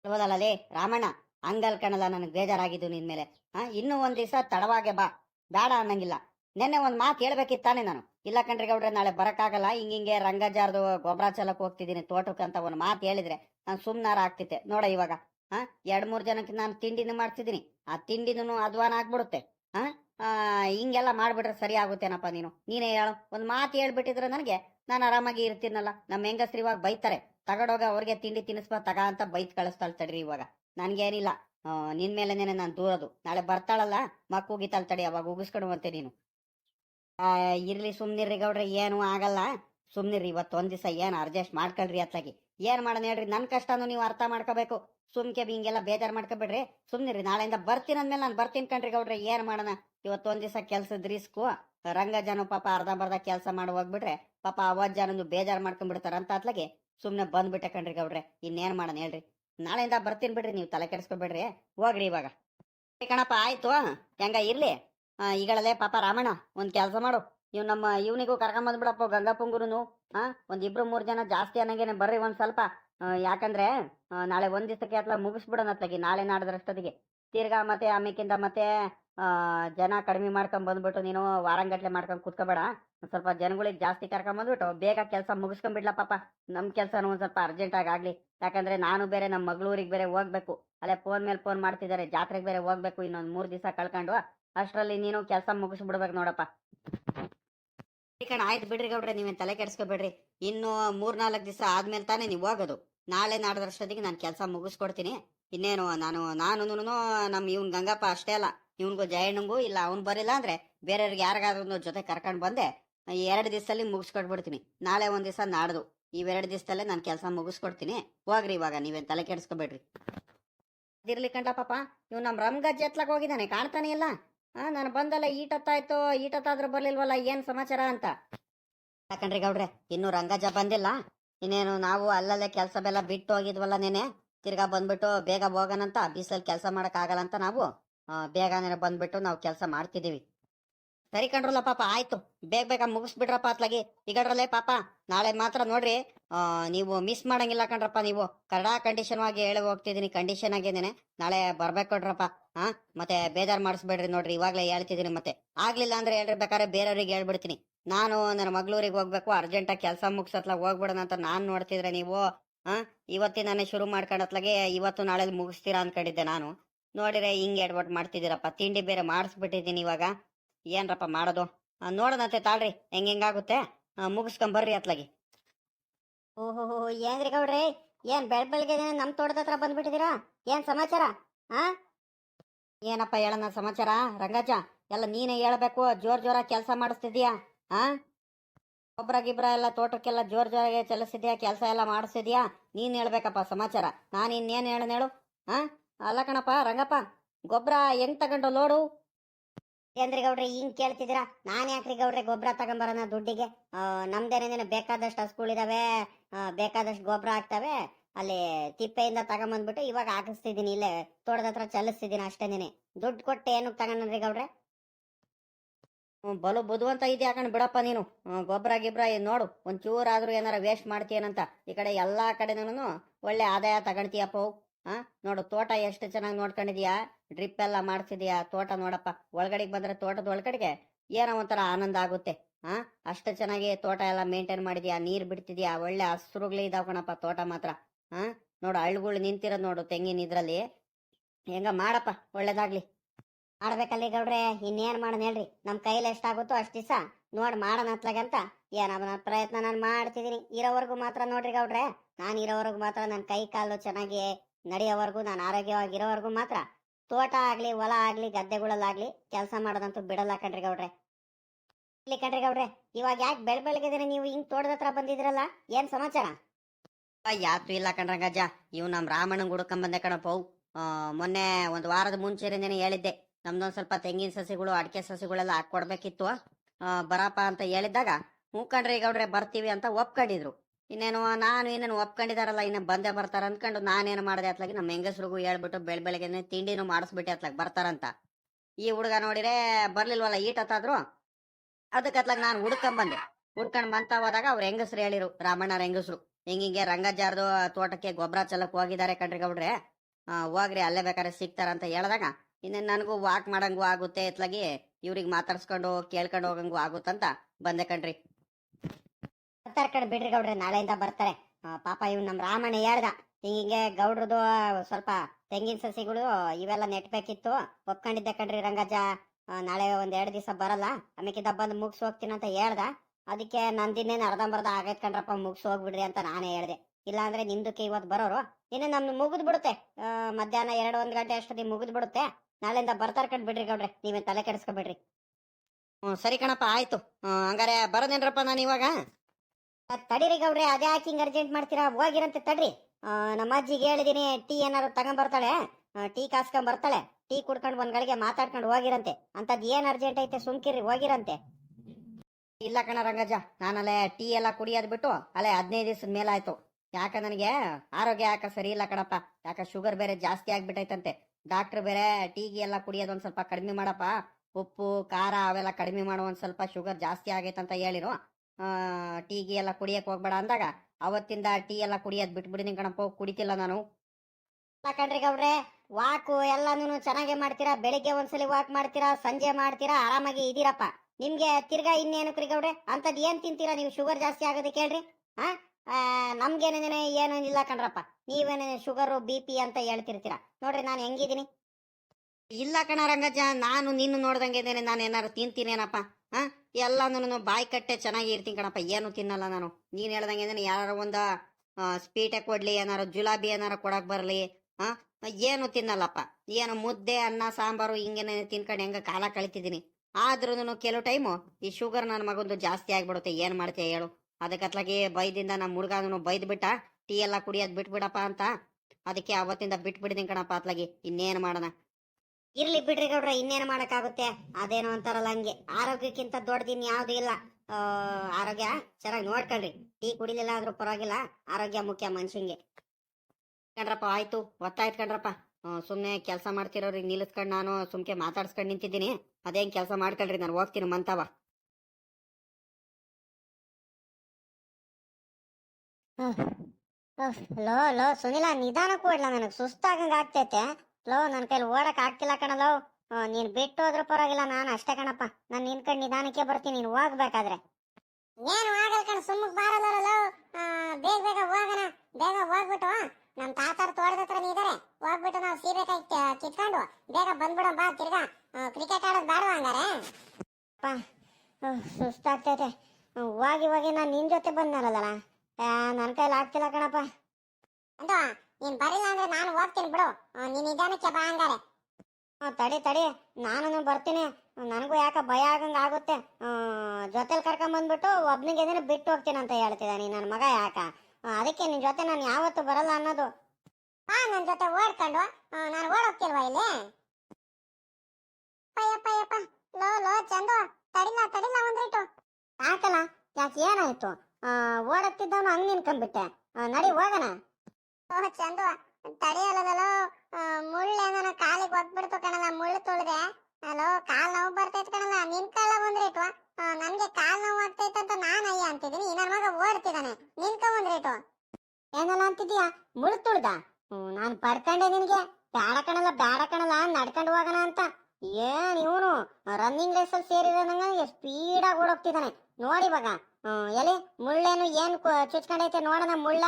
ಹೌದಲ್ಲೇ ರಾಮಣ್ಣ ಹಂಗಲ್ ಕಣಲ್ಲ ನನಗೆ ಬೇಜಾರಾಗಿದ್ದು ನಿನ್ ಮೇಲೆ ಹಾ, ಇನ್ನೂ ಒಂದು ದಿವಸ ತಡವಾಗೆ ಬಾ. ಬೇಡ ಅನ್ನಂಗಿಲ್ಲ. ನೆನ್ನೆ ಒಂದು ಮಾತು ಹೇಳ್ಬೇಕಿತ್ತಾನೆ ನಾನು. ಇಲ್ಲ ಕಣ್ರಿ ಗೌಡ್ರೆ, ನಾಳೆ ಬರಕ್ಕಾಗಲ್ಲ. ಹಿಂಗಿಂಗೆ ರಂಗಜಾರ್ದು ಗೊಬ್ಬರ ಚಲಕ್ ಹೋಗ್ತಿದ್ದೀನಿ, ತೋಟಕ್ಕೆ ಅಂತ ಒಂದು ಮಾತು ಹೇಳಿದ್ರೆ ನಾನು ಸುಮ್ನಾರ ಆಗ್ತಿದ್ದೆ. ನೋಡ ಇವಾಗ, ಹಾ, ಎರಡ್ ಮೂರ್ ಜನಕ್ಕೆ ನಾನು ತಿಂಡಿನೂ ಮಾಡ್ತಿದ್ದೀನಿ. ಆ ತಿಂಡಿನೂ ಅಧ್ವಾನ ಆಗ್ಬಿಡುತ್ತೆ. ಹಾ ಹಿಂಗೆಲ್ಲ ಮಾಡ್ಬಿಟ್ರೆ ಸರಿ ಆಗುತ್ತೇನಪ್ಪ ನೀನು? ನೀನೇ ಹೇಳು. ಒಂದು ಮಾತು ಹೇಳ್ಬಿಟ್ಟಿದ್ರೆ ನನಗೆ ನಾನು ಆರಾಮಾಗಿ ಇರ್ತೀನಲ್ಲ. ನಮ್ಮ ಹೆಂಗಸ್ರು ಇವಾಗ ಬೈತಾರೆ. ತಗೊಂಡೋಗ ಅವ್ರಿಗೆ ತಿಂಡಿ ತಿನ್ನಿಸ್ಬಾ ತಗ ಅಂತ ಬೈತ್ ಕಳಿಸ್ತಾಳೆ ತಡ್ರಿ ಇವಾಗ. ನನ್ಗೇನಿಲ್ಲ. ನಿನ್ ಮೇಲೆನೇ ನಾನು ದೂರದು. ನಾಳೆ ಬರ್ತಾಳಲ್ಲ, ಮಕ್ಕ ಉಗಿತಾಳ್ ತಡಿ, ಅವಾಗ ಉಗಿಸ್ಕೊಡುವಂತೆ ನೀನು. ಇರ್ಲಿ ಸುಮ್ನಿರ್ರಿ ಗೌಡ್ರಿ, ಏನು ಆಗಲ್ಲ. ಸುಮ್ನಿರ್ರಿ, ಇವತ್ತು ಒಂದ್ ದಿವಸ ಏನು ಅಡ್ಜಸ್ಟ್ ಮಾಡ್ಕೊಳ್ರಿ ಅತ್ಲಾಗಿ ಏನ್ ಮಾಡೋಣ ಹೇಳ್ರಿ ನನ್ನ ಕಷ್ಟನೂ ನೀವು ಅರ್ಥ ಮಾಡ್ಕೋಬೇಕು. ಸುಮ್ಕೆ ಹಿಂಗೆಲ್ಲ ಬೇಜಾರ್ ಮಾಡ್ಕೊಬೇಡ್ರಿ. ಸುಮ್ನಿರ್ರಿ, ನಾಳೆಯಿಂದ ಬರ್ತೀನಿ ಅಂದ್ಮೇಲೆ ನಾನು ಬರ್ತೀನಿ ಕಣ್ರಿ ಗೌಡ್ರಿ, ಏನ್ ಮಾಡೋಣ? ಇವತ್ತು ಒಂದ್ ದಿವಸ ಕೆಲಸದ ರಿಸ್ಕು ರಂಗ ಜನ ಪಾಪ ಅರ್ಧ ಬರ್ಧ ಕೆಲಸ ಮಾಡಿ ಹೋಗ್ಬಿಟ್ರೆ, ಪಾಪ ಅವತ್ ಜನನು ಬೇಜಾರ್ ಮಾಡ್ಕೊಂಡ್ಬಿಡ್ತಾರ ಅಂತ ಅತ್ಲಾಗೆ ಸುಮ್ನೆ ಬಂದ್ಬಿಟ್ಟೆ ಕಣ್ರಿ ಗೌಡ್ರೆ. ಇನ್ನೇನ್ ಮಾಡೋಣ ಹೇಳ್ರಿ? ನಾಳೆಯಿಂದ ಬರ್ತೀನಿ ಬಿಡ್ರಿ, ನೀವು ತಲೆ ಕೆಡಿಸ್ಕೊಬೇಡ್ರಿ. ಹೋಗ್ರಿ ಇವಾಗ. ಕಣಪ್ಪ, ಆಯ್ತು. ಹೆಂಗ, ಇರ್ಲಿ? ಈಗಳಲ್ಲೇ ಪಾಪ ರಾಮಣ್ಣ, ಒಂದ್ ಕೆಲಸ ಮಾಡು. ಇವ್ ನಮ್ಮ ಇವನಿಗೂ ಕರ್ಕೊಂಬಂದ್ಬಿಡಪ್ಪ ಗಂಗಪ್ಪಂಗುರುನು. ಹಾ ಇಬ್ರು ಮೂರ್ ಜನ ಜಾಸ್ತಿ ಅನ್ನಂಗೇನೆ ಬರ್ರಿ ಒಂದ್ ಸ್ವಲ್ಪ. ಯಾಕಂದ್ರೆ ನಾಳೆ ಒಂದ್ ದಿವಸಕ್ಕೆ ಅಥವಾ ಮುಗಿಸ್ಬಿಡೋಣ ಅತ್ಲಾಗಿ, ನಾಳೆ ನಾಡದ್ರಷ್ಟೊತ್ತಿಗೆ. ತಿರ್ಗಾ ಮತ್ತೆ ಆಮೇಕಿಂದ ಮತ್ತೆ ಜನ ಕಡಿಮೆ ಮಾಡ್ಕೊಂಡ್ ಬಂದ್ಬಿಟ್ಟು ನೀನು ವಾರಂಗಟ್ಲೆ ಮಾಡ್ಕೊಂಡ್ ಕುತ್ಕೋಬೇಡ. ಸ್ವಲ್ಪ ಜನಗಳಿಗೆ ಜಾಸ್ತಿ ಕರ್ಕೊಂಡ್ ಬಂದ್ಬಿಟ್ಟು ಬೇಗ ಕೆಲಸ ಮುಗಿಸ್ಕೊಂಡ್ಬಿಡ್ಲ ಪಾಪ. ನಮ್ ಕೆಲ್ಸನೂ ಒಂದ್ ಸ್ವಲ್ಪ ಅರ್ಜೆಂಟ್ ಆಗಿ ಆಗ್ಲಿ. ಯಾಕಂದ್ರೆ ನಾನು ಬೇರೆ ನಮ್ಮ ಮಗಳೂರಿಗೆ ಬೇರೆ ಹೋಗ್ಬೇಕು. ಅಲ್ಲೇ ಫೋನ್ ಮೇಲೆ ಫೋನ್ ಮಾಡ್ತಿದ್ದಾರೆ ಜಾತ್ರೆಗೆ ಬೇರೆ ಹೋಗ್ಬೇಕು ಇನ್ನೊಂದ್ ಮೂರ್ ದಿವಸ ಕಳ್ಕೊಂಡು. ಅಷ್ಟರಲ್ಲಿ ನೀನು ಕೆಲಸ ಮುಗಿಸ್ಬಿಡ್ಬೇಕು ನೋಡಪ್ಪ. ಕಣ ಆಯ್ತು ಬಿಡ್ರಿ ಗೌಡ್ರೆ ನೀವೇನ್ ತಲೆ ಕೆಡಿಸ್ಕೊಬೇಡ್ರಿ. ಇನ್ನು ಮೂರ್ ನಾಲ್ಕ್ ದಿವಸ ಆದ್ಮೇಲೆ ತಾನೇ ನೀವು ಹೋಗೋದು. ನಾಳೆ ನಾಡ್ದಷ್ಟೊತ್ತಿಗೆ ನಾನು ಕೆಲಸ ಮುಗಿಸ್ಕೊಡ್ತೀನಿ. ಇನ್ನೇನು ನಾನು ನಾನು ನಮ್ ಇವ್ನ್ ಗಂಗಪ್ಪ ಅಷ್ಟೇ ಅಲ್ಲ, ಇವನ್ಗೂ ಜಯಣ್ಣಂಗೂ ಇಲ್ಲ, ಅವ್ನ್ ಬರಿಲ್ಲ ಅಂದ್ರೆ ಬೇರೆಯವ್ರಿಗೆ ಯಾರಿಗಾದ್ರೂ ಜೊತೆ ಕರ್ಕೊಂಡ್ ಬಂದೆ, ಎರಡು ದಿವಸದಲ್ಲಿ ಮುಗಿಸ್ಕೊಟ್ಬಿಡ್ತೀನಿ. ನಾಳೆ ಒಂದ್ ದಿವಸ ನಾಡ್ದು. ಇವೆರಡು ದಿವಸದಲ್ಲೇ ನಾನು ಕೆಲಸ ಮುಗಿಸ್ಕೊಡ್ತೀನಿ. ಹೋಗ್ರಿ ಇವಾಗ ನೀವೇನ್ ತಲೆ ಕೆಡಿಸ್ಕೊಬೇಡ್ರಿ. ಇರ್ಲಿ ಕಂಡ ಪಾಪ. ಇವ್ ನಮ್ ರಂಗಜ್ಜ ಎತ್ಲಕ್ ಹೋಗಿದ್ದಾನೆ, ಕಾಣ್ತಾನೆ ಇಲ್ಲ. ಆ, ನಾನು ಬಂದಲ್ಲ, ಈಟತ್ತಾಯ್ತು, ಈಟತ್ತಾದ್ರೂ ಬರ್ಲಿಲ್ವಲ್ಲ, ಏನ್ ಸಮಾಚಾರ ಅಂತ? ಯಾಕಂಡ್ರಿ ಗೌಡ್ರೆ, ಇನ್ನು ರಂಗಜ ಬಂದಿಲ್ಲ. ಇನ್ನೇನು ನಾವು ಅಲ್ಲಲ್ಲೇ ಕೆಲಸ ಬೆಲ್ಲ ಬಿಟ್ಟು ಹೋಗಿದ್ವಲ್ಲ ನೆನೆ ತಿರ್ಗಾ ಬಂದ್ಬಿಟ್ಟು ಬೇಗ ಹೋಗೋಣಂತ ಬಿಸಿಲಲ್ಲಿ ಕೆಲಸ ಆಗಲ್ಲ ಅಂತ ನಾವು ಬೇಗನೆ ಬಂದ್ಬಿಟ್ಟು ನಾವು ಕೆಲಸ ಮಾಡ್ತಿದೀವಿ ಸರಿ ಕಂಡ್ರಲ್ಲ ಪಾಪ, ಆಯ್ತು. ಬೇಗ ಬೇಗ ಮುಗಿಸ್ಬಿಡ್ರಪ್ಪ ಅತ್ಲಾಗಿ. ಈಗಡ್ರಲ್ಲೇ ಪಾಪ, ನಾಳೆ ಮಾತ್ರ ನೋಡ್ರಿ. ನೀವು ಮಿಸ್ ಮಾಡಂಗಿಲ್ಲ ಕಣ್ರಪ್ಪ ನೀವು. ಕನ್ನಡ ಕಂಡೀಷನ್ ಆಗಿ ಹೇಳಿ ಹೋಗ್ತಿದೀನಿ ಕಂಡೀಷನ್ ಆಗಿದ್ದೀನಿ. ನಾಳೆ ಬರ್ಬೇಕು ಕೊಡ್ರಪ್ಪ ಹಾ ಮತ್ತೆ ಬೇಜಾರ್ ಮಾಡಿಸ್ಬೇಡ್ರಿ ನೋಡ್ರಿ, ಇವಾಗ್ಲೇ ಹೇಳ್ತಿದೀನಿ ಮತ್ತೆ. ಆಗ್ಲಿಲ್ಲ ಅಂದ್ರೆ ಹೇಳ್ರಿ, ಬೇಕಾದ್ರೆ ಬೇರೆಯವ್ರಿಗೆ ಹೇಳ್ಬಿಡ್ತೀನಿ. ನಾನು ನನ್ನ ಮಗಳೂರಿಗೆ ಹೋಗ್ಬೇಕು ಅರ್ಜೆಂಟಾಗಿ ಕೆಲಸ ಮುಗಿಸತ್ಲ ಹೋಗ್ಬಿಡೋಣ ಅಂತ ನಾನ್ ನೋಡ್ತಿದ್ರೆ ನೀವು. ಹಾ ಇವತ್ತಿನಾನೇ ಶುರು ಮಾಡ್ಕೊಂಡತ್ಲಾಗೆ ಇವತ್ತು ನಾಳೆ ಮುಗಿಸ್ತೀರಾ ಅನ್ಕೊಂಡಿದ್ದೆ ನಾನು. ನೋಡಿದ್ರೆ ಹಿಂಗೆ ಎಡ್ವಟ್ ಮಾಡ್ತಿದ್ದೀರಪ್ಪ. ತಿಂಡಿ ಬೇರೆ ಮಾಡಿಸ್ಬಿಟ್ಟಿದ್ದೀನಿ ಇವಾಗ. ಏನ್ರಪ್ಪ ಮಾಡೋದು? ನೋಡೋದಂತೆ ತಾಳ್ರಿ ಹೆಂಗ್ ಹೆಂಗಾಗುತ್ತೆ ಮುಗಿಸ್ಕೊಂಡ್ ಬರ್ರಿ ಅತ್ಲಾಗಿ. ಓಹೋ ಏನ್ರಿ ಗೌಡ್ರಿ? ಏನ್ ಬೆಳ್ ಬೆಳಗ್ಗೆ ನಮ್ ತೋಟದ ಹತ್ರ ಬಂದ್ಬಿಟ್ಟಿದೀರಾ? ಏನ್ ಸಮಾಚಾರ? ಆ? ಏನಪ್ಪ ಹೇಳನ ಸಮಾಚಾರ? ರಂಗಾಜ ಎಲ್ಲ ನೀನೇ ಹೇಳ್ಬೇಕು ಜೋರ್ ಜೋರ ಕೆಲಸ ಮಾಡಿಸ್ತಿದ್ಯಾ? ಆ? ಒಬ್ರ ಗಿಬ್ರ ಎಲ್ಲ ತೋಟಕ್ಕೆಲ್ಲ ಜೋರ್ ಜೋರಾಗಿ ಚಲಿಸಿದ್ಯಾ ಕೆಲಸ ಎಲ್ಲ ಮಾಡಿಸ್ತಿದ್ಯಾ? ನೀನ್ ಹೇಳ್ಬೇಕಪ್ಪ ಸಮಾಚಾರ. ನಾನು ಇನ್ನೇನು ಹೇಳನ್ ಹೇಳು. ಆ? ಅಲ್ಲ ಕಣಪ್ಪ ರಂಗಪ್ಪ ಗೊಬ್ಬರ ಹೆಂಗ್ ತಗೊಂಡು ಲೋಡು? ಏನ್ರಿ ಗೌಡ್ರಿ, ಹಿಂಗ್ ಕೇಳ್ತಿದ್ದೀರಾ? ನಾನ್ ಯಾಕ್ರಿ ಗೌಡ್ರಿ ಗೊಬ್ಬರ ತಗೊಂಬರೋಣ ದುಡ್ಡಿಗೆ? ನಮ್ದೇನೇನ ನಮ್ದೇನೇನೇನು ಬೇಕಾದಷ್ಟು ಹಸ್ಗಳಿದಾವೆ ಬೇಕಾದಷ್ಟು ಗೊಬ್ಬರ ಆಗ್ತವೆ, ಅಲ್ಲಿ ತಿಪ್ಪೆಯಿಂದ ತಗೊಂಬಂದ್ಬಿಟ್ಟು ಇವಾಗ ಹಾಕಿಸ್ತಿದೀನಿ ಇಲ್ಲೇ, ತೋಟದ ಹತ್ರ ಚಲಿಸ್ತಿದ್ದೀನಿ ಅಷ್ಟೇನೆ ದುಡ್ಡು ಕೊಟ್ಟು ಏನು ತಗೊಂಡ್ರಿ ಗೌಡ್ರೆ? ಬಲು ಬುದ್ಧಿವಂತ ಇದೆ ಕಣ್, ಬಿಡಪ್ಪ ನೀನು. ಗೊಬ್ಬರ ಗಿಬ್ರ ನೋಡು, ಒಂಚೂರಾದ್ರೂ ಚೂರಾದ್ರೂ ಏನಾರ ವೇಸ್ಟ್ ಮಾಡ್ತೀಯನಂತ. ಈ ಕಡೆ ಎಲ್ಲಾ ಕಡೆನೂ ಒಳ್ಳೆ ಆದಾಯ ತಗೊಂತೀಯಪ್ಪ ಅವು. ಆ? ನೋಡು, ತೋಟ ಎಷ್ಟು ಚೆನ್ನಾಗಿ ನೋಡ್ಕೊಂಡಿದ್ಯಾ? ಡ್ರಿಪ್ ಎಲ್ಲ ಮಾಡ್ತಿದ್ಯಾ? ತೋಟ ನೋಡಪ್ಪ. ಒಳಗಡೆಗೆ ಬಂದ್ರೆ ತೋಟದ ಒಳಗಡೆಗೆ ಏನೋ ಒಂಥರ ಆನಂದ ಆಗುತ್ತೆ. ಆ? ಅಷ್ಟು ಚೆನ್ನಾಗಿ ತೋಟ ಎಲ್ಲ ಮೇಂಟೈನ್ ಮಾಡಿದ್ಯಾ? ನೀರ್ ಬಿಡ್ತಿದ್ಯಾ? ಒಳ್ಳೆ ಹಸ್ರುಗಳೇ ಇದಾವ ಕಣಪ್ಪ ತೋಟ ಮಾತ್ರ. ಆ? ನೋಡು ಹಳ್ಳುಗಳು ನಿಂತಿರೋದು ನೋಡು ತೆಂಗಿನ ಇದ್ರಲ್ಲಿ. ಹೆಂಗ ಮಾಡಪ್ಪ, ಒಳ್ಳೇದಾಗ್ಲಿ. ಮಾಡ್ಬೇಕಲ್ಲಿ ಗೌಡ್ರೆ, ಇನ್ನೇನ್ ಮಾಡೋಣ ಹೇಳ್ರಿ. ನಮ್ ಕೈಲಿ ಎಷ್ಟಾಗುತ್ತೋ ಅಷ್ಟ್ ದಿವಸ ನೋಡ್ ಮಾಡೋಣ ಅಂತ ನನ್ನ ಪ್ರಯತ್ನ ನಾನು ಮಾಡ್ತಿದೀನಿ. ಇರೋವರೆಗೂ ಮಾತ್ರ ನೋಡ್ರಿ ಗೌಡ್ರೆ. ನಾನು ಇರೋವರೆಗೂ ಮಾತ್ರ ನನ್ನ ಕೈ ಕಾಲು ಚೆನ್ನಾಗಿ ನಡೆಯೋವರೆಗೂ, ನಾನು ಆರೋಗ್ಯವಾಗಿರೋವರೆಗೂ ಮಾತ್ರ ತೋಟ ಆಗ್ಲಿ, ಹೊಲ ಆಗ್ಲಿ, ಗದ್ದೆಗಳಲ್ಲಾಗ್ಲಿ ಕೆಲಸ ಮಾಡೋದಂತೂ ಬಿಡಲ್ಲ ಕಣ್ರಿ ಗೌಡ್ರೆ. ಇಲ್ಲಿ ಕಣ್ರಿ ಗೌಡ್ರೆ, ಇವಾಗ ಯಾಕೆ ಬೆಳ ಬೆಳಗ್ಗೆ ನೀವು? ಹಿಂಗ್ ತೋಟದ ಹತ್ರ ಬಂದಿದ್ರಲ್ಲ, ಏನ್ ಸಮಾಚಾರ? ಯಾತು ಇಲ್ಲ ಕಣ್ರಂಗಜ್ಜ ಇವ್ ನಮ್ ರಾಮಣ್ಣ ಹುಡ್ಕೊಂಡ್ ಬಂದೆ ಕಣಪ್ಪ ಮೊನ್ನೆ ಒಂದು ವಾರದ ಮುಂಚೆನೆ ಹೇಳಿದ್ದೆ. ನಮ್ದೊಂದು ಸ್ವಲ್ಪ ತೆಂಗಿನ ಸಸಿಗಳು, ಅಡಿಕೆ ಸಸಿಗಳೆಲ್ಲ ಹಾಕೊಡ್ಬೇಕಿತ್ತು ಬರಪ್ಪ ಅಂತ ಹೇಳಿದಾಗ ಹ್ಞೂ ಕಣ್ರಿ ಗೌಡ್ರೆ, ಬರ್ತೀವಿ ಅಂತ ಒಪ್ಕೊಂಡಿದ್ರು. ಇನ್ನೇನು, ನಾನು ಏನೇನು ಒಪ್ಕೊಂಡಿದಾರಲ್ಲ, ಇನ್ನ ಬಂದೇ ಬರ್ತಾರ ಅನ್ಕೊಂಡು ನಾನೇನು ಮಾಡಿದೆ ಅತ್ಲಾಗಿ, ನಮ್ಮ ಹೆಂಗಸ್ರಿಗೂ ಹೇಳ್ಬಿಟ್ಟು ಬೆಳ್ ಬೆಳಗ್ಗೆನೆ ತಿಂಡಿನೂ ಮಾಡಿಸ್ಬಿಟ್ಟೆ ಅತ್ಲಾಗ, ಬರ್ತಾರಂತ. ಈ ಹುಡುಗ ನೋಡಿದ್ರೆ ಬರ್ಲಿಲ್ವಲ್ಲ ಈಟತ್ತಾದ್ರು ಅದಕ್ಕೆ ಅತ್ಲಾಗ ನಾನು ಹುಡ್ಕೊಂಡ್ ಬಂದೆ. ಹುಡ್ಕೊಂಡ್ ಬಂತ ಹೋದಾಗ ಅವ್ರ ಹೆಂಗಸ್ರು ಹೇಳಿರು ರಾಮಣ್ಣರ ಹೆಂಗಸ್ರು ಹಿಂಗಿಂಗೆ ರಂಗಜಾರ್ದು ತೋಟಕ್ಕೆ ಗೊಬ್ಬರ ಚಲಕ್ ಹೋಗಿದ್ದಾರೆ ಕಣ್ರಿ ಗೌಡ್ರೆ. ಹೋಗ್ರಿ, ಅಲ್ಲೇ ಬೇಕಾದ್ರೆ ಸಿಗ್ತಾರಂತ ಹೇಳಿದಾಗ ಇನ್ನೇನ್ ನನಗೂ ವಾಕ್ ಮಾಡಂಗೂ ಆಗುತ್ತೆ ಎತ್ಲಾಗಿ ಇವ್ರಿಗೆ ಮಾತಾಡ್ಸ್ಕೊಂಡು, ಕೇಳ್ಕೊಂಡು ಹೋಗಂಗೂ ಆಗುತ್ತಂತ ಬಂದೆ ಕಣ್ರಿ. ಬರ್ತಾರೆ ಕಣ್ ಬಿಡ್ರಿ ಗೌಡ್ರೆ, ನಾಳೆಯಿಂದ ಬರ್ತಾರೆ. ಪಾಪ ಇವ್ ನಮ್ ರಾಮಣ್ಣ ಹೇಳ್ದ ಹಿಂಗೆ ಗೌಡ್ರದು ಸ್ವಲ್ಪ ತೆಂಗಿನ ಸಸಿಗಳು ಇವೆಲ್ಲ ನೆಟ್ಬೇಕಿತ್ತು. ಒಪ್ಕೊಂಡಿದ್ದೆ ಕಣ್ರಿ ರಂಗಜ್ಜ. ನಾಳೆ ಒಂದ್ ಎರಡು ದಿವಸ ಬರಲ್ಲ ಆಮೇಕಿದ ಬಂದು ಮುಗಿಸ್ ಹೋಗ್ತೀನಿ ಅಂತ ಹೇಳ್ದ. ಅದಕ್ಕೆ ನಂದಿನ್ನೇನು ಅರ್ಧಂಬರ್ಧ ಆಗೈತ್ ಕಣ್ರಪ್ಪ, ಮುಗಿಸ್ ಹೋಗ್ಬಿಡ್ರಿ ಅಂತ ನಾನೇ ಹೇಳ್ದೆ. ಇಲ್ಲಾಂದ್ರೆ ನಿಮ್ದಕ್ಕೆ ಇವತ್ತು ಬರೋರು, ಇನ್ನೇ ನಮ್ದು ಮುಗಿದ್ ಬಿಡುತ್ತೆ. ಮಧ್ಯಾಹ್ನ ಎರಡು ಒಂದ್ ಗಂಟೆ ಅಷ್ಟೊತ್ತಿಗೆ ಮುಗಿದ್ ಬಿಡುತ್ತೆ. ನಾಳೆಯಿಂದ ಬರ್ತಾರ ಕಣ್ ಬಿಡ್ರಿ ಗೌಡ್ರೆ ನೀವೇ ತಲೆ ಕೆಡಿಸ್ಕೊಬಿಡ್ರಿ. ಹ್ಞೂ ಸರಿ ಕಣಪ್ಪ, ಆಯ್ತು. ಹಂಗಾರೆ ಬರೋದೇನ್ರಪ್ಪ ನಾನು ಇವಾಗ? ತಡೀರಿ ಗೌಡ್ರೆ, ಅದೇ ಯಾಕೆ ಹಿಂಗ್ ಅರ್ಜೆಂಟ್ ಮಾಡ್ತೀರಾ? ಹೋಗಿರಂತೆ ತಡ್ರಿ. ನಮ್ಮ ಅಜ್ಜಿಗೆ ಹೇಳಿದೀನಿ, ಟೀ ಏನಾದ್ರು ತಗೊಂಬರ್ತಾಳೆ ಟೀ ಕಾಸ್ಕೊಂಡ್ ಬರ್ತಾಳೆ, ಟೀ ಕುಡ್ಕೊಂಡು ಒಂದ್ ಗಳಿಗೆ ಮಾತಾಡ್ಕೊಂಡು ಹೋಗಿರಂತೆ. ಅಂತದ್ ಏನ್ ಅರ್ಜೆಂಟ್ ಐತೆ ಸುಮ್ಕಿರಿ ಹೋಗಿರಂತೆ. ಇಲ್ಲ ಕಣ ರಂಗಜ್ಜ, ನಾನಲ್ಲೇ ಟೀ ಎಲ್ಲ ಕುಡಿಯೋದ್ ಬಿಟ್ಟು ಅಲ್ಲೇ ಹದಿನೈದು ದಿವಸದ ಮೇಲಾಯ್ತು ಯಾಕ ನನಗೆ ಆರೋಗ್ಯ ಯಾಕ ಸರಿ ಇಲ್ಲ ಕಣಪ್ಪ, ಯಾಕ ಶುಗರ್ ಬೇರೆ ಜಾಸ್ತಿ ಆಗ್ಬಿಟ್ಟೈತಂತೆ. ಡಾಕ್ಟರ್ ಬೇರೆ ಟೀಗಿ ಎಲ್ಲ ಕುಡಿಯೋದು ಒಂದ್ ಸ್ವಲ್ಪ ಕಡಿಮೆ ಮಾಡಪ್ಪ. ಉಪ್ಪು, ಖಾರ ಅವೆಲ್ಲ ಕಡಿಮೆ ಮಾಡೋ ಒಂದ್ ಸ್ವಲ್ಪ ಶುಗರ್ ಜಾಸ್ತಿ ಆಗೈತಂತ ಹೇಳಿರು. ಆ, ಗೀ ಎಲ್ಲ ಕುಡಿಯಕ್ ಹೋಗ್ಬೇಡ ಅಂದಾಗ ಅವತ್ತಿಂದ ಟೀ ಎಲ್ಲ ಕುಡಿಯೋದ್ ಬಿಟ್ಬಿಡಿನಿ ಕಣಪ್ಪ ಕುಡಿತಿಲ್ಲ ನಾನು. ಕಣ್ರಿ ಗೌಡ್ರೆ ವಾಕು ಎಲ್ಲಾನು ಚೆನ್ನಾಗೆ ಮಾಡ್ತೀರಾ ಬೆಳಿಗ್ಗೆ ಒಂದ್ಸಲಿ ವಾಕ್ ಮಾಡ್ತೀರಾ ಸಂಜೆ ಮಾಡ್ತೀರಾ ಆರಾಮಾಗಿ ಇದೀರಪ್ಪ. ನಿಮ್ಗೆ ತಿರ್ಗಾ ಇನ್ನೇನು ಕ್ರಿ ಗೌಡ್ರೆ ಅಂತದ್ ಏನ್ ತಿಂತೀರಾ ನೀವು? ಶುಗರ್ ಜಾಸ್ತಿ ಆಗೋದಕ್ಕೆ ಹೇಳ್ರಿ ಹಾ ನಮ್ಗೇನೇನೇನೆ ಏನು ಇಲ್ಲ ಕಣ್ರಪ್ಪ ನೀವೇನೇ ಶುಗರು ಬಿ ಪಿ ಅಂತ ಹೇಳ್ತಿರ್ತೀರಾ. ನೋಡ್ರಿ ನಾನು ಹೆಂಗಿದೀನಿ ಇಲ್ಲ ಕಣ ರಂಗಜ್ಜ ನಾನು ನಿನ್ನ ನೋಡ್ದಂಗೆ ಇದ್ದೇನೆ ನಾನು ಏನಾರು ತಿಂತೀನೇನಪ್ಪ? ಹಾ ಎಲ್ಲಾನು ಬಾಯಿ ಕಟ್ಟೆ ಚೆನ್ನಾಗಿ ಇರ್ತೀನಿ ಕಣಪ್ಪ, ಏನು ತಿನ್ನಲ್ಲ ನಾನು. ನೀನ್ ಹೇಳ್ದಂಗೆ ಅಂದ್ರೆ ಯಾರು ಒಂದ ಸ್ವೀಟೆ ಕೊಡ್ಲಿ, ಏನಾರು ಜುಲಾಬಿ ಏನಾರು ಕೊಡಕ್ ಬರ್ಲಿ ಹಾ ಏನು ತಿನ್ನಲ್ಲಪ್ಪ. ಏನು ಮುದ್ದೆ, ಅನ್ನ, ಸಾಂಬಾರು ಹಿಂಗೇನೆ ತಿನ್ಕೊಂಡು ಹೆಂಗ ಕಾಲ ಕಳಿತಿದ್ದೀನಿ. ಆದ್ರೂ ಕೆಲವು ಟೈಮು ಈ ಶುಗರ್ ನನ್ನ ಮಗಂದು ಜಾಸ್ತಿ ಆಗ್ಬಿಡುತ್ತೆ, ಏನ್ ಮಾಡ್ತೀಯ ಹೇಳು. ಅದಕ್ಕತ್ಲಾಗಿ ಬೈದಿಂದ ನಮ್ಮ ಹುಡುಗನು ಬೈದ್ಬಿಟ್ಟ, ಟೀ ಎಲ್ಲ ಕುಡಿಯೋದ್ ಬಿಟ್ಬಿಡಪ್ಪ ಅಂತ. ಅದಕ್ಕೆ ಅವತ್ತಿಂದ ಬಿಟ್ಬಿಡಿದೀನಿ ಕಣಪ್ಪ ಅತ್ಲಾಗಿ, ಇನ್ನೇನು ಮಾಡೋಣ. ಇರ್ಲಿ ಬಿಡ್ರಿ ಗೌಡ್ರ, ಇನ್ನೇನು ಮಾಡಕ್ಕಾಗುತ್ತೆ? ಅದೇನೋ ಅಂತಾರಲ್ಲ ಹಂಗೆ. ಆರೋಗ್ಯಕ್ಕಿಂತ ದೊಡ್ಡದಿನ್ ಯಾವ್ದು ಇಲ್ಲ. ಆರೋಗ್ಯ ಚೆನ್ನಾಗಿ ನೋಡ್ಕೊಳ್ರಿ. ಟೀ ಕುಡಿಲಿಲ್ಲ ಆದ್ರೂ ಪರವಾಗಿಲ್ಲ. ಆರೋಗ್ಯ ಮುಖ್ಯ ಮನುಷ್ಯಂಗೆ ಕಣ್ರಪ್ಪ, ಆಯ್ತು. ಒತ್ತಾಯ್ತು ಕಣ್ರಪ್ಪ. ಸುಮ್ಮನೆ ಕೆಲಸ ಮಾಡ್ತಿರೋರಿಗೆ ನಿಲ್ಲಿಸ್ಕೊಂಡು ನಾನು ಸುಮ್ಕೆ ಮಾತಾಡ್ಸ್ಕೊಂಡು ನಿಂತಿದ್ದೀನಿ. ಅದೇನ್ ಕೆಲಸ ಮಾಡ್ಕೊಳ್ರಿ, ನಾನು ಹೋಗ್ತೀನಿ ಮಂತವ ಲೋ ಲೋ ಸುನಿಲ ನಿಧಾನ ಕೊಡ್ಲ ನನಗೆ? ಸುಸ್ತಾಗಂಗ ಆಗ್ತೈತೆ. ಲೋ ನನ್ನ ಕೈಲಿ ಓಡಕ್ ಆಗ್ತಿಲ್ಲ ಕಣಲೋ. ನೀನ್ ಬಿಟ್ಟು ಹೋದ್ರೂ ಪರವಾಗಿಲ್ಲ ನಾನು ಅಷ್ಟೇ ಕಣಪ್ಪ. ನಾನು ನಿನ್ಕಂಡು ನಿಧಾನಕ್ಕೆ ಬರ್ತೀನಿ ನೀನು ಹೋಗ್ಬೇಕಾದ್ರೆ. ಏನು ಆಗಲ್ಲ ಕಣ ಸುಮ್ಮಕ್ ಬಾರಲ್ಲ ಬೇಗ ಬೇಗ ಹೋಗೋಣ. ಬೇಗ ಹೋಗ್ಬಿಟ್ಟು ನಮ್ ತಾತಾರ ತೋಟದ ಹತ್ರ ಇದಾರೆ ಹೋಗ್ಬಿಟ್ಟು ನಾವು ಸೀರೆ ಕೈ ಕಿತ್ಕೊಂಡು ಬೇಗ ಬಂದ್ಬಿಡೋ ಬಾ ತಿರ್ಗಾ. ಕ್ರಿಕೆಟ್ ಆಡೋದು ಬಾಡುವ ಹಂಗಾರೆ? ಸುಸ್ತು ಸುಸ್ತಾಗ್ತೈತೆ. ಹೋಗಿ ಹೋಗಿ ನಾನು ನಿನ್ ಜೊತೆ ಬಂದ್ನಲ್ಲ ನನ್ನ ಕೈಲಿ ಆಗ್ತಿಲ್ಲ ಕಣಪ್ಪ. ಅಂತ ನೀನ್ ಬರಿಲ್ಲ ಅಂದ್ರೆ ನಾನು ಹೋಗ್ತೀನಿ ಬಿಡು. ನೀನ್ ನಿಧಾನಕ್ಕೆ ಬಾ ಹಂಗಾರೆ. ತಡಿ ತಡಿ. ನಾನು ಬರ್ತೀನಿ. ನನಗೂ ಯಾಕ ಭಯ ಆಗಂಗ ಆಗುತ್ತೆ. ಜೊತೆಲಿ ಕರ್ಕೊಂಡ್ ಬಂದ್ಬಿಟ್ಟು ಒಬ್ನಿಗೆ ಏನೇನು ಬಿಟ್ಟು ಹೋಗ್ತೀನಿ ಅಂತ ಹೇಳ್ತಿದ್ದಾನೆ ನನ್ನ ಮಗ ಯಾಕ? ಅದಕ್ಕೆ ನಿನ್ ಜೊತೆ ನಾನು ಯಾವತ್ತು ಬರಲ್ಲ ಅನ್ನೋದು. ಬಾ ನನ್ ಜೊತೆ ಓಡ್ಕೊಂಡು. ನಾನು ಓಡೋಗ್ತಿಲ್ವಾ ಇಲ್ಲಿ? ಪಯ್ಯಪ್ಪ ಯಪ್ಪ ಲೋ ಲೋ, ಚಂದು. ತಡಿಲ್ಲ ತಡಿಲ್ಲ ಒಂದ್ರಿಟ್ಟು ಯಾಕಲ್ಲ, ಯಾಕೆ ಏನಾಯ್ತು? ಓಡತ್ತಿದ್ದವನು ಹಂಗ್ ನಿನ್ಕೊಂಡ್ಬಿಟ್ಟೆ ನಡಿ, ಹೋಗೋಣ. ಓ ಚಂದು. ತಡಿಯಲ್ಲದಲ್ಲೋ ಮುಳ್ಳು ಕಾಲಿಗೆ ಒದ್ಬಿಡ್ತು ಕಣಲ್ಲ ಮುಳ್ಳು ತುಳಿದೆ. ಅಲೋ, ಕಾಲ್ ನೋವು ಬರ್ತೈತ್ ಕಣಲ್ಲ ನಿನ್ ಕಾಲ ಬಂದ್ರೇಟು ನನ್ಗೆ ಕಾಲ್ ನೋವು ಆಗ್ತೈತೆ ಅಂತ ನಾನ್ ಅಯ್ಯ ಅಂತಿದ್ದೀನಿ ನನ್ ಮಗ ಓಡ್ತಿದ್ದಾನೆ ನಿನ್ಕ ಬಂದ್ರೇಟು ಏನಲ್ಲ ಅಂತಿದ್ಯಾ ಮುಳ್ಳು ತುಳ್ದ? ನಾನು ಬರ್ಕಂಡೆ ನಿನ್ಗೆ. ಬ್ಯಾಡ ಕಣಲ್ಲ ಬ್ಯಾಡ ಕಣಲ್ಲ, ನಡ್ಕೊಂಡು ಹೋಗೋಣ ಅಂತ. ಏನ್ ಇವನು? ರನ್ನಿಂಗ್ ರೇಸ್ ಅಲ್ಲಿ ಸೇರಿರೋದಂಗ ಆಗಿ ಓಡೋಗ್ತಿದ್ದಾನೆ ನೋಡಿ ಇವಾಗ. ಎಲ್ಲಿ? ಮುಳ್ಳೇನು ಏನ್ ಕು- ಚುಚ್ಕೊಂಡೈತೆ ನೋಡೋಣ, ಮುಳ್ಳ?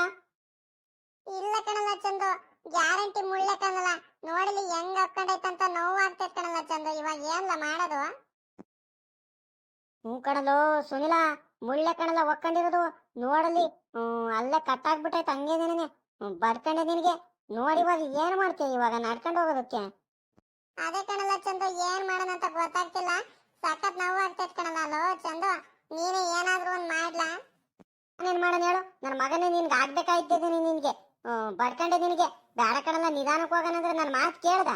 ಇಲ್ಲ ಕಣಲ್ಲ ಚಂದು. ಗ್ಯಾರಂಟಿ ಮುಳ್ಳೆ ಕಣಲ್ಲ. ನೋಡಿಲಿ ಹೆಂಗ್ ಹಾಕೊಂಡೈತಂತ ನೋವ್ ಆಗ್ತೈತೆ ಕಣಲ್ಲ ಚಂದು. ಇವಾಗ ಏನ್ಲ ಮಾಡೋದು? ಹ್ಞೂ ಕಣಲು ಸುನಿಲ ಮುಳ್ಳೆ ಕಣಲ್ಲ ಒಕ್ಕಂಡಿರೋದು. ನೋಡಲಿ ಹ್ಮ್ ಅಲ್ಲೇ ಕಟ್ಟಾಗ್ಬಿಟ್ಟೈತೆ ಹಂಗೇನೇನೆ ಬಡ್ಕೊಂಡೆ ನಿನಗೆ. ನೋಡಿ ಇವಾಗ ಏನ್ ಮಾಡ್ತೀಯ ಇವಾಗ ನಡ್ಕೊಂಡು ಹೋಗೋದಕ್ಕೆ? ಅದೇ ಕಣಲ್ಲ ಚಂದು ಏನ್ ಮಾಡೋಣ ಅಂತ ಗೊತ್ತಾಗ್ತಿಲ್ಲ. ಸಖತ್ ನೋವು ಆಗ್ತೈತ್ ಕಣಲ್ಲ ಲೋ ಚಂದು. ನೀನೇ ಏನಾದ್ರೂ ಒಂದ್ ಮಾಡ್ಲಾ? ಏನ್ ಮಾಡೋಣ ಹೇಳು? ನನ್ನ ಮಗನೇ ನಿನ್ಗೆ ಆಗ್ಬೇಕಾಯ್ತಿದ್ದೀನಿ ನಿನ್ಗೆ. ಬಡ್ಕೊಂಡೆ ನಿನಗೆ. ಬೇಡ ಕಡೆಲ್ಲ ನಿಧಾನಕ್ಕೆ ಹೋಗೋಣಂದ್ರೆ ನನ್ನ ಮಾತು ಕೇಳ್ದ.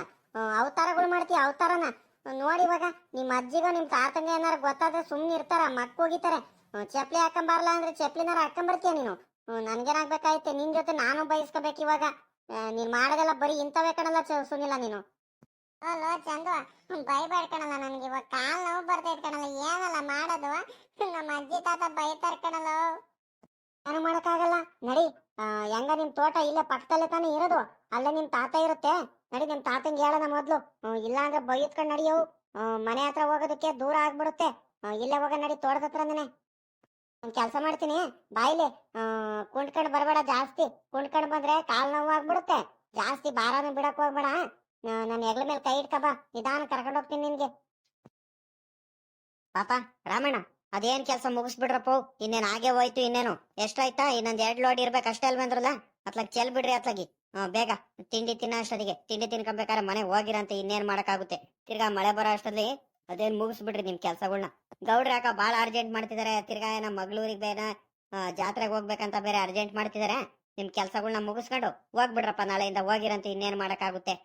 ಅವತಾರಗಳು ಮಾಡ್ತೀಯ ಅವತಾರನ. ನೋಡಿ ಇವಾಗ ನಿಮ್ಮ ಅಜ್ಜಿಗೋ ನಿಮ್ಮ ತಾತಂಗ ಏನಾರು ಗೊತ್ತಾದ್ರೆ ಸುಮ್ಮನೆ ಇರ್ತಾರ ಮಕ್ಕ ಹೋಗಿತಾರೆ ಚಪ್ಲಿ ಹಾಕೊಂಬಾರಲ್ಲ ಅಂದ್ರೆ ಚಪ್ಲಿನಾರ ಹಾಕೊಂಬರ್ತೀಯ ನೀನು? ನನ್ಗೇನಾಗ್ಬೇಕಾಯ್ತೆ ನಿನ್ ಜೊತೆ ನಾನು ಬಯಸ್ಕೋಬೇಕು ಇವಾಗ. ನೀನ್ ಮಾಡೋದೆಲ್ಲ ಬರೀ ಇಂಥವೇ ಕಣಲ್ಲ ಚ- ಸುನಿಲ ನೀನು. ಅಲ್ಲೋ ಚಂದು ಬೈಬೇಡ ಕಣಲ್ಲ ನನ್ಗೆ. ಇವಾಗ ಕಾಲ್ ನೋವು ಬರ್ತೈತ್ ಕಣಲ್ಲ ಏನಲ್ಲ ಮಾಡೋದು? ನಮ್ಮ ಅಜ್ಜಿ ತಾತ ಬೈತಾರ ಕಣಲ್ಲ. ಏನು ಮಾಡೋಕ್ಕಾಗಲ್ಲ ನಡಿ. ಹೆಂಗ ನಿಮ್ ತೋಟ ಇಲ್ಲೇ ಪಕ್ಕದಲ್ಲೇ ತಾನೇ ಇರೋದು? ಅಲ್ಲೇ ನಿಮ್ ತಾತ ಇರುತ್ತೆ. ನಡಿ ನಿಮ್ ತಾತಂಗೆ ಹೇಳೋಣ ಮೊದ್ಲು. ಇಲ್ಲ ಅಂದ್ರೆ ಬೈತ್ಕೊಂಡ್ ನಡಿಯವು. ಮನೆ ಹತ್ರ ಹೋಗೋದಕ್ಕೆ ದೂರ ಆಗ್ಬಿಡುತ್ತೆ. ಇಲ್ಲೇ ಹೋಗ ನಡಿ ತೋಟದ ಹತ್ರನೇ ಒಂದ್ ಕೆಲಸ ಮಾಡ್ತೀನಿ. ಬಾಯಿಲಿ ಕುಂಡ್ಕೊಂಡ್ ಬರಬೇಡ ಜಾಸ್ತಿ. ಕುಂಡ್ಕೊಂಡ್ ಬಂದ್ರೆ ಕಾಲ್ ನೋವು ಆಗ್ಬಿಡುತ್ತೆ. ಜಾಸ್ತಿ ಬಾರಾನು ಬಿಡಕ್ ಹೋಗ್ಬೇಡ. ನನ್ನ ಎಗ್ಲ ಮೇಲೆ ಕೈ ಇಟ್ಕಬಾ ನಿಧಾನ ಕರ್ಕೊಂಡು ಹೋಗ್ತೀನಿ ನಿನ್ಗೆ. ಪಾಪ, ರಾಮಣ್ಣ. ಅದೇನ್ ಕೆಲಸ ಮುಗಿಸ್ಬಿಡ್ರಪ್ಪ ಇನ್ನೇನ್ ಹಾಗೆ ಹೋಯ್ತು ಇನ್ನೇನು? ಎಷ್ಟಾಯ್ತಾ? ಇನ್ನೊಂದ್ ಎರಡ್ ಲೋಡ್ ಇರ್ಬೇಕು ಅಷ್ಟೇ ಅಲ್ವ ಅಂದ್ರಲ್ಲ? ಅತ್ಲಾಗ ಚೆಲ್ ಬಿಡ್ರಿ ಅತ್ಲಾಗಿ. ಹ್ಮ್, ಬೇಗ. ತಿಂಡಿ ತಿನ್ನ ಅಷ್ಟೊತ್ತಿಗೆ. ತಿಂಡಿ ತಿನ್ಕೊಬೇಕಾದ್ರೆ ಮನೆ ಹೋಗಿರಂತೆ, ಇನ್ನೇನ್ ಮಾಡಕ್ಕಾಗುತ್ತೆ. ತಿರ್ಗಾ ಮಳೆ ಬರೋ ಅಷ್ಟೊತ್ತಲ್ಲಿ ಅದೇನ್ ಮುಗಿಸ್ಬಿಡ್ರಿ ನಿಮ್ ಕೆಲ್ಸಗಳ್ನ. ಗೌಡ್ರ ಯಾಕ ಬಾಳ ಅರ್ಜೆಂಟ್ ಮಾಡ್ತಿದಾರೆ. ತಿರ್ಗಾ ಏನ ಮಗಳೂರಿಗೆ ಬೇನ ಜಾತ್ರೆಗೆ ಹೋಗ್ಬೇಕಂತ ಬೇರೆ ಅರ್ಜೆಂಟ್ ಮಾಡ್ತಿದಾರೆ. ನಿಮ್ ಕೆಲ್ಸಗಳ್ನ ಮುಗಿಸ್ಕೊಂಡು ಹೋಗ್ಬಿಡ್ರಪ್ಪ, ನಾಳೆಯಿಂದ ಹೋಗಿರಂತೆ, ಇನ್ನೇನ್ ಮಾಡಕ್ಕಾಗುತ್ತೆ.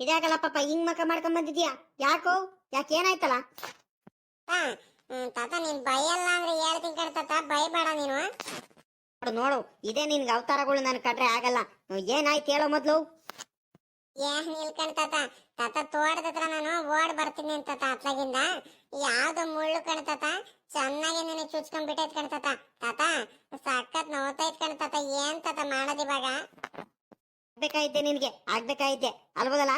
ಇದಾಗಲ್ಲ ಪಾಪ ಹಿಂಗ್ ಮಕ ಮಾಡ್ಕೊಂಡ್ ಬಂದಿದ್ಯಾ ಯಾಕೋ? ಯಾಕೆ ಏನಾಯ್ತಲ್ಲ ತಾತ ನೀನ್ ಬೈಯಲ್ಲ ಅಂದ್ರೆ ಹೇಳ್ತೀನಿ ಕಣ್ ತಾತ ಬೈಬೇಡ ನೀನು ನೋಡು ನೋಡು ಇದೇ ನಿನ್ಗೆ ಅವತಾರಗಳು ನನ್ ಕಟ್ರೆ ಆಗಲ್ಲ. ಏನಾಯ್ತು ಹೇಳೋ ಮೊದ್ಲು? ಏನ್ ನಿಲ್ಕಣ್ ತಾತ ತಾತ ತೋಟದ ಹತ್ರ ನಾನು ಓಡ್ ಬರ್ತೀನಿ ಅಂತ ಅತ್ಲಾಗಿಂದ ಯಾವ್ದು ಮುಳ್ಳು ಕಣ್ ತಾತ ಚೆನ್ನಾಗಿ ನೀನು ಚುಚ್ಕೊಂಡ್ ಬಿಟ್ಟೈತ್ ಕಣ್ ತಾತ. ತಾತ ಸಖತ್ ನೋತೈತ್ ಕಣ್ ತಾತ ಏನ್ ತಾತ ಮಾಡೋದ್ ಇವಾಗ? ಆಗ್ಬೇಕಾಯ್ತೆ ನಿನ್ಗೆ ಆಗ್ಬೇಕಾಯ್ತೆ ಅಲ್ವದಲ್ಲ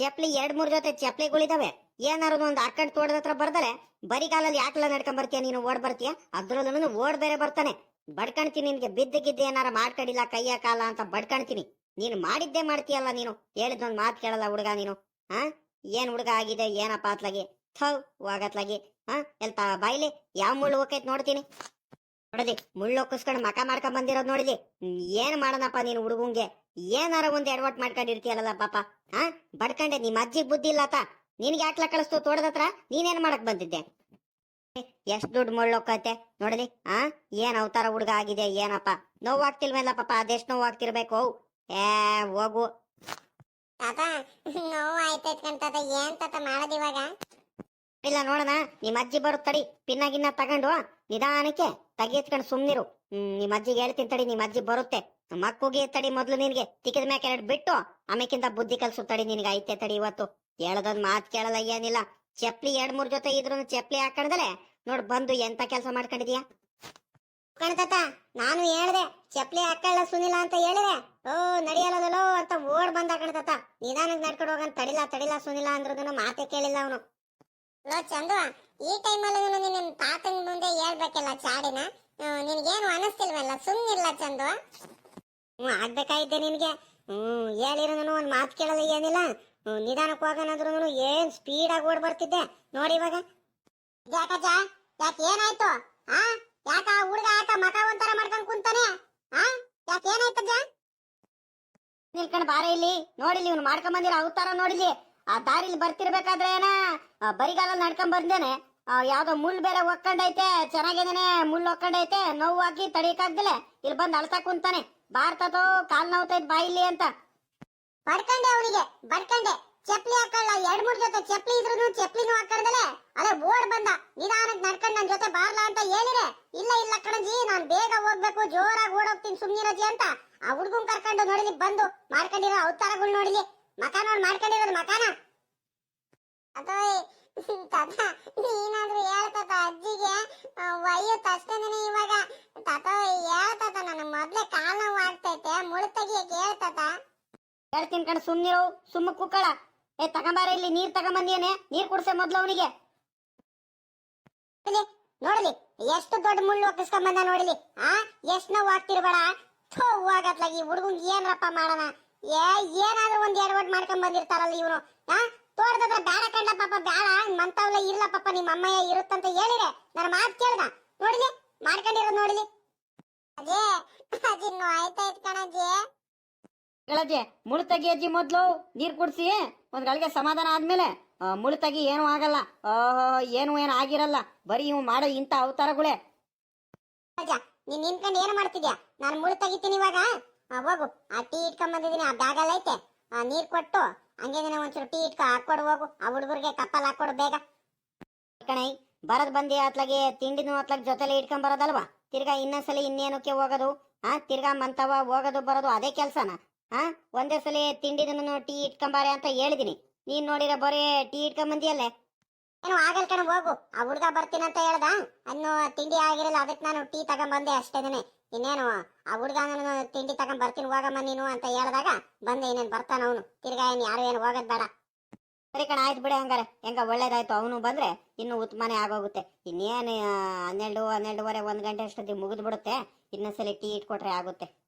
ಚಪ್ಲಿ ಎರಡ್ ಮೂರ್ ಜೊತೆ ಚಪ್ಲಿಗಳಿದಾವೆ. ಏನಾರು ಒಂದು ಹಾಕೊಂಡ್ ತೋಟದ ಹತ್ರ ಬರ್ದಲೆ ಬರಿಗಾಲಲ್ಲಿ ಯಾಕಲ ನಡ್ಕೊಂಡ್ ಬರ್ತೀಯ, ನೀನು ಓಡ್ ಬರ್ತೀಯ? ಅದ್ರಲ್ಲೂ ಓಡ್ ಬೇರೆ ಬರ್ತಾನೆ. ಬಡ್ಕಣ್ತೀನಿ ನಿನ್ಗೆ ಬಿದ್ದ ಗಿದ್ದ ಏನಾರ ಮಾಡ್ಕಡಿಲ್ಲ, ಕೈಯ ಕಾಲ ಅಂತ ಬಡ್ಕಣ್ತೀನಿ. ನೀನು ಮಾಡಿದ್ದೆ ಮಾಡ್ತೀಯಲ್ಲ ನೀನು? ಹೇಳಿದೊಂದು ಮಾತ್ ಕೇಳಲ್ಲ ಹುಡುಗ ನೀನು? ಹಾ ಏನ್ ಹುಡುಗ ಆಗಿದೆ, ಏನಪ್ಪ ಅತ್ಲಾಗಿ? ಥೌ ಹೋಗತ್ಲಾಗಿ ಹಾ ಎಲ್ತ ಬಾಯ್ಲಿ, ಯಾವ ಮುಳ್ಳು ಹೋಗೈತ್ ನೋಡ್ತೀನಿ? ನೋಡಲಿ ಮುಳ್ಳು ಒಕ್ಕಿಸ್ಕೊಂಡು ಮಕ ಮಾಡ್ಕೊಂಡ್ ಬಂದಿರೋದ್ ನೋಡಿಲಿ ಏನ್ ಮಾಡೋಣಪ್ಪ ನೀನು ಹುಡುಗಂಗೆ? ಏನಾರ ಒಂದ್ ಎಡವಟ್ ಮಾಡ್ಕೊಂಡಿರ್ತೀಯಲ್ಲ ಪಾಪ? ಹಾ ಬಡ್ಕಂಡೆ, ನಿಮ್ ಅಜ್ಜಿಗ್ ಬುದ್ಧಿ ಇಲ್ಲತ? ನಿನ್ಗೆ ಯಾಕೆ ಕಳಿಸ್ತು ತೋಟದ ಹತ್ರ? ನೀನೇನ್ ಮಾಡಕ್ ಬಂದಿದ್ದೆ? ಎಷ್ಟ್ ದುಡ್ಡು ಮುಳ್ಳೋಕತೆ ನೋಡಲಿ ಆ? ಏನ್ ಅವತಾರ ಹುಡುಗ ಆಗಿದೆ ಏನಪ್ಪ? ನೋವಾಗ್ತಿಲ್ವಲ್ಲ ಪಾಪ ಅದೆಷ್ಟ್ ನೋವಾಗ್ತಿರ್ಬೇಕು? ಏ ಹೋಗು. ತಾತ ನೋವು ಆಯ್ತೈತ್ ಏನ್ ತಾತ ಮಾಡೋದ್ ಇವಾಗ? ಇಲ್ಲ ನೋಡೋಣ ನಿಮ್ಮ ಅಜ್ಜಿ ಬರುತ್ ತಡಿ ಪಿನ್ನ ಗಿನ್ನ ತಗೊಂಡು ನಿಧಾನಕ್ಕೆ ತೆಗಿಯತ್ಕೊಂಡು ಸುಮ್ನಿರು. ಹ್ಮ್ ನಿಮ್ ಅಜ್ಜಿಗೆ ಹೇಳ್ತೀನಿ ತಡಿ ನಿಮ್ಮ ಅಜ್ಜಿ ಬರುತ್ತೆ. ಮಕ್ಕಳಿಗೆ ತಡಿ ಮೊದ್ಲು ನಿನ್ಗೆ ತಿಕ್ಕಿದ ಮ್ಯಾಕೆ ಎರಡು ಬಿಟ್ಟು ಆಮೇಕಿಂತ ಬುದ್ಧಿ ಕಲ್ಸು ತಡಿ ನಿನ್ಗೆ ಐತೆ ತಡಿ ಇವತ್ತು. ಹೇಳದೊಂದ್ ಮಾತ್ ಕೇಳಲ್ಲ ಏನಿಲ್ಲ. ಚಪ್ಲಿ ಎರಡ್ ಮೂರ್ ಜೊತೆ ಇದ್ರು ಚಪ್ಲಿ ಹಾಕೊಂಡಲೆ ನೋಡ್ ಬಂದು ಎಂತ ಕೆಲಸ ಮಾಡ್ಕೊಂಡಿದ್ಯಾ? ಕಣ್ತಾತ, ನಾನು ಹೇಳ್ದೆ, ಚಪ್ಲಿ ಹಾಕಲ್ಲ ಸುನಿಲ್ಲ ಅಂತ ಹೇಳಿದೆ. ಓ, ನಡಿಯಲ್ಲದಲ್ಲೋ ಅಂತ ಓಡ್ ಬಂದ ಕಣ್ತಾತ. ನಿಧಾನಕ್ ನಡ್ಕೊಂಡು ಹೋಗಂತ ತಡಿಲ್ಲ ತಡಿಲ್ಲ ಸುನಿಲ್ಲ ಅಂದ್ರದನ್ನ ಮಾತೆ ಕೇಳಿಲ್ಲ ಅವನು. ಲೋ ಚಂದು, ಈ ಟೈಮಲ್ಲಿ ನಿನ್ನ ತಾತನ ಮುಂದೆ ಹೇಳ್ಬೇಕಲ್ಲ ಚಾಡಿನ? ನಿನ್ಗೇನು ಅನಿಸ್ತಿಲ್ವಲ್ಲ? ಸುಮ್ಮನಿಲ್ಲ ಚಂದು. ಹ್ಮ್ ಆಗ್ಬೇಕಾಗಿದ್ದೆ ನಿನ್ಗೆ. ಹ್ಮ್ ಹೇಳಿರೋನು ಒಂದ್ ಮಾತ್ ಕೇಳಲ್ಲ ಏನಿಲ್ಲ. ನಿಧಾನಕ್ಕೆ ಹೋಗೋಣ ಏನ್ ಸ್ಪೀಡ್ ಆಗಿ ಓಡ್ ಬರ್ತಿದ್ದೆ. ನೋಡಿ ಇವಾಗ. ಯಾಕಜ್ಜ ಯಾಕೆ ಏನಾಯ್ತು? ಆ? ಯಾಕ ಹುಡುಗ ಯಾಕ ಮಕ ಒಂಥರ ಮಾಡ್ಕೊಂಡ್ ಕುಂತಾನೆ? ಆ? ಯಾಕೆ ಏನಾಯ್ತಜ್ಜ ನಿಲ್ಕೊಂಡ್ ಬಾರ ಇಲ್ಲಿ. ನೋಡಿಲಿ ಇವ್ನು ಮಾಡ್ಕೊಂಡ್ ಬಂದಿರೋ ಅವತಾರ ನೋಡಿಲಿ ಆ ದಾರಿಲಿ ಬರ್ತಿರ್ಬೇಕಾದ್ರೆ ಏನ ಬರಿಗಾಲಲ್ಲಿ ನಡ್ಕೊಂಡ್ ಬಂದೇನೆ. ಯಾವ್ದೋ ಮುಳ್ಳು ಬೇರೆ ಒಕ್ಕೊಂಡೈತೆ, ಚೆನ್ನಾಗಿದೇನೆ ಮುಳ್ಳು ಒಕ್ಕೊಂಡೈತೆ, ನೋವು ಹಾಕಿ ತಡಿಯಕ್ಕಾಗ್ದಲೆ ಇಲ್ಲಿ ಬಂದ್ ಅಳ್ತಾ ಕುಂತಾನೆ. ಬಾರ್ತದೋ ಕಾಲ್ ನೋವ್ತೈತ್ ಬಾಯಿಲಿ ಅಂತ. ಬಡ್ಕಂಡೆ ಅವನಿಗೆ ಬಡ್ಕಂಡೆ ಚಪ್ಲಿ ಹಾಕಲ್ಲ, ಎರಡ್ ಮೂರ್ ಜೊತೆ ಚಪ್ಲಿ ಇದ್ರು ಚಪ್ಲಿನೂ ಹಾಕಡ್ದಲೆ. ಅದೇ ಓಡ್ ಬಂದ. ನಿಧಾನಕ್ ನಡ್ಕೊಂಡ್ ನನ್ ಜೊತೆ ಬಾರ್ಲಾ ಅಂತ ಹೇಳಿರೆ ಇಲ್ಲ ಇಲ್ಲ ಕಣಜಿ, ನಾನ್ ಬೇಗ ಹೋಗ್ಬೇಕು. ಜೋರಾಗಿ ಓಡೋಗ್ತೀನಿ ಸುಮ್ನಿರಜಿ ಅಂತ. ಆ ಹುಡ್ಗನ್ ಕರ್ಕೊಂಡು ನೋಡಿಲಿ ಬಂದು ಮಾಡ್ಕೊಂಡಿರೋ ಅವತಾರಗಳು ನೋಡಿಲಿ. ಮಕ ನೋಡ್, ಮಾಡ್ಕೊಂಡಿರೋದು ಮಕಾನ? ಅಥವಾ ತಾತ, ನೀನಾದ್ರೂ ಅಜ್ಜಿಗೆ? ಒಯ್ಯುತ್ತ ಅಷ್ಟೇನೆ ಇವಾಗ. ತಾತ ಹೇಳ್ತಾತ, ನನ್ನ ಮೊದ್ಲೇ ಕಾಲ್ ನೋವು ಆಗ್ತೈತೆ ಮುಳು ತೆಗಿಯಕ್ ಹೇಳ್ತಾತ. ಹೇಳ್ತೀನಿ ಕಣ ಸುಮ್ನಿರೋ ಸುಮ್ಮ ಕುಕ್ಕಳ ಏ, ತಗೊಂಬಾರ ಇಲ್ಲಿ, ನೀರ್ ತಗೊಂಬಂದೇನೆ ನೀರ್ ಕುಡ್ಸೆ ಮೊದ್ಲು ಅವನಿಗೆ. ನೋಡಲಿ, ಎಷ್ಟು ದೊಡ್ಡ ಮುಳ್ಳು ಒಪ್ಪಿಸ್ಕೊಂಡ್ ಬಂದ ನೋಡಲಿ, ಆ? ಎಷ್ಟ್ ನೋವು ಆಗ್ತಿರ್ಬೇಡ. ಥೋ ಹೋಗತ್ಲಾಗಿ ಹುಡುಗಂಗ್ ಏನ್ರಪ್ಪ ಮಾಡೋಣ? ಏ, ಏನಾದ್ರೂ ಒಂದ್ ಎಡವಟ್ ಮಾಡ್ಕೊಂಡ್ ಬಂದಿರ್ತಾರಲ್ಲ ಇವ್ರು, ಆ? ತೋಟದತ್ರ ಬೇಡ ಕಂಡ ಪಾಪ ಬೇಡ ಮಂತವ್ಲೆ ಇಲ್ಲ ಪಾಪ ನಿಮ್ಮ ಅಮ್ಮಯ್ಯ ಇರುತ್ತಂತ ಹೇಳಿರೆ ನನ್ನ ಮಾತು ಕೇಳ್ದ. ನೋಡಿಲಿ, ಮಾಡ್ಕೊಂಡಿರೋದು ನೋಡಿಲಿ. ಅದೇ ಅದಿನ್ನು ಆಯ್ತಾಯ್ತು ಕಣಜ್ಜಿ ಗಳಜ್ಜೆ ಮುಳು ತೆಗಿ ಅಜ್ಜಿ ಮೊದ್ಲು ನೀರ್ ಕುಡ್ಸಿ ಒಂದ್ ಗಳಿಗೆ ಸಮಾಧಾನ ಆದ್ಮೇಲೆ ಆ, ಮುಳು ತೆಗಿ ಏನು ಆಗಲ್ಲ. ಆ, ಏನು ಏನು ಆಗಿರಲ್ಲ. ಬರೀ ಇವು ಮಾಡೋ ಇಂತ ಅವತಾರಗಳೇ. ನೀನ್ ನಿಂತ್ಕೊಂಡು ಏನ್ ಮಾಡ್ತಿದ್ಯಾ? ನಾನು ಮುಳು ತೆಗಿತೀನಿ ಇವಾಗ. ಹೋಗು. ಆ ಟೀ ಇಟ್ಕೊಂಡ್ ಬಂದಿದ್ದೀನಿ. ಆ ಬ್ಯಾಗಲ್ಲಿ ಐತೆ. ಆ ನೀರ್ ಕೊಟ್ಟು ಹಂಗೆ ದಿನ ಒಂಚೂರು ಟೀ ಇಟ್ಕೊ ಹಾಕೊಡು ಹೋಗು. ಆ ಹುಡುಗರಿಗೆ ಕಪ್ಪಲ್ ಹಾಕೊಡು ಬೇಗ. ಕಣೈ ಬರದ್ ಬಂದಿ ಅತ್ಲಾಗೆ ತಿಂಡಿನು ಅತ್ಲಾಗ ಜೊತೆಲೆ ಇಟ್ಕೊಂಡ್ ಬರೋದಲ್ವಾ? ತಿರ್ಗಾ ಇನ್ನೊಂದ್ಸಲಿ ಇನ್ನೇನಕ್ಕೆ ಹೋಗೋದು? ಆ ತಿರ್ಗಾ ಮಂತವ ಹೋಗೋದು ಬರೋದು ಅದೇ ಕೆಲ್ಸನ? ಆ? ಒಂದೇ ಸಲ ತಿಂಡಿದನ್ನು ಟೀ ಇಟ್ಕೊಂಬಾರೆ ಅಂತ ಹೇಳಿದೀನಿ. ನೀನ್ ನೋಡಿರ ಬರೀ ಟೀ ಇಟ್ಕೊಂಬಂದಿಯಲ್ಲೇ? ಏನು ಆಗಲ್ ಕಣ, ಹೋಗು. ಆ ಹುಡುಗ ಬರ್ತೀನಿ ಅಂತ ಹೇಳ್ದ? ಅನ್ನು ತಿಂಡಿ ಆಗಿರಲ್ಲ ಅದಕ್ಕೆ ನಾನು ಟೀ ತಗೊಂಬಂದೆ ಅಷ್ಟೇನೆ. ಇನ್ನೇನು, ಆ ಹುಡುಗ ನಾನು ತಿಂಡಿ ತಗೊಂಡ್ ಬರ್ತೀನಿ, ಹೋಗಮ್ಮ ನೀನು ಅಂತ ಹೇಳ್ದಾಗ ಬಂದೆ, ಇನ್ನೇನು ಬರ್ತಾನ ಅವನು. ತಿರ್ಗಾ ಏನು ಯಾರು ಏನು ಹೋಗೋದ್ ಬೇಡ. ಸರಿ ಕಣ, ಆಯ್ತು ಬಿಡಿ ಹಂಗಾರೆ. ಹೆಂಗ ಒಳ್ಳೇದಾಯ್ತು, ಅವನು ಬಂದ್ರೆ ಇನ್ನು ಉತ್ಮಾನೆ ಆಗೋಗುತ್ತೆ. ಇನ್ನೇನು ಹನ್ನೆರಡು, ಹನ್ನೆರಡುವರೆ, ಒಂದ್ ಗಂಟೆ ಅಷ್ಟೊತ್ತಿಗೆ ಮುಗಿದ್ಬಿಡುತ್ತೆ. ಇನ್ನೊಂದ್ಸಲಿ ಟೀ ಇಟ್ಕೊಟ್ರೆ ಆಗುತ್ತೆ.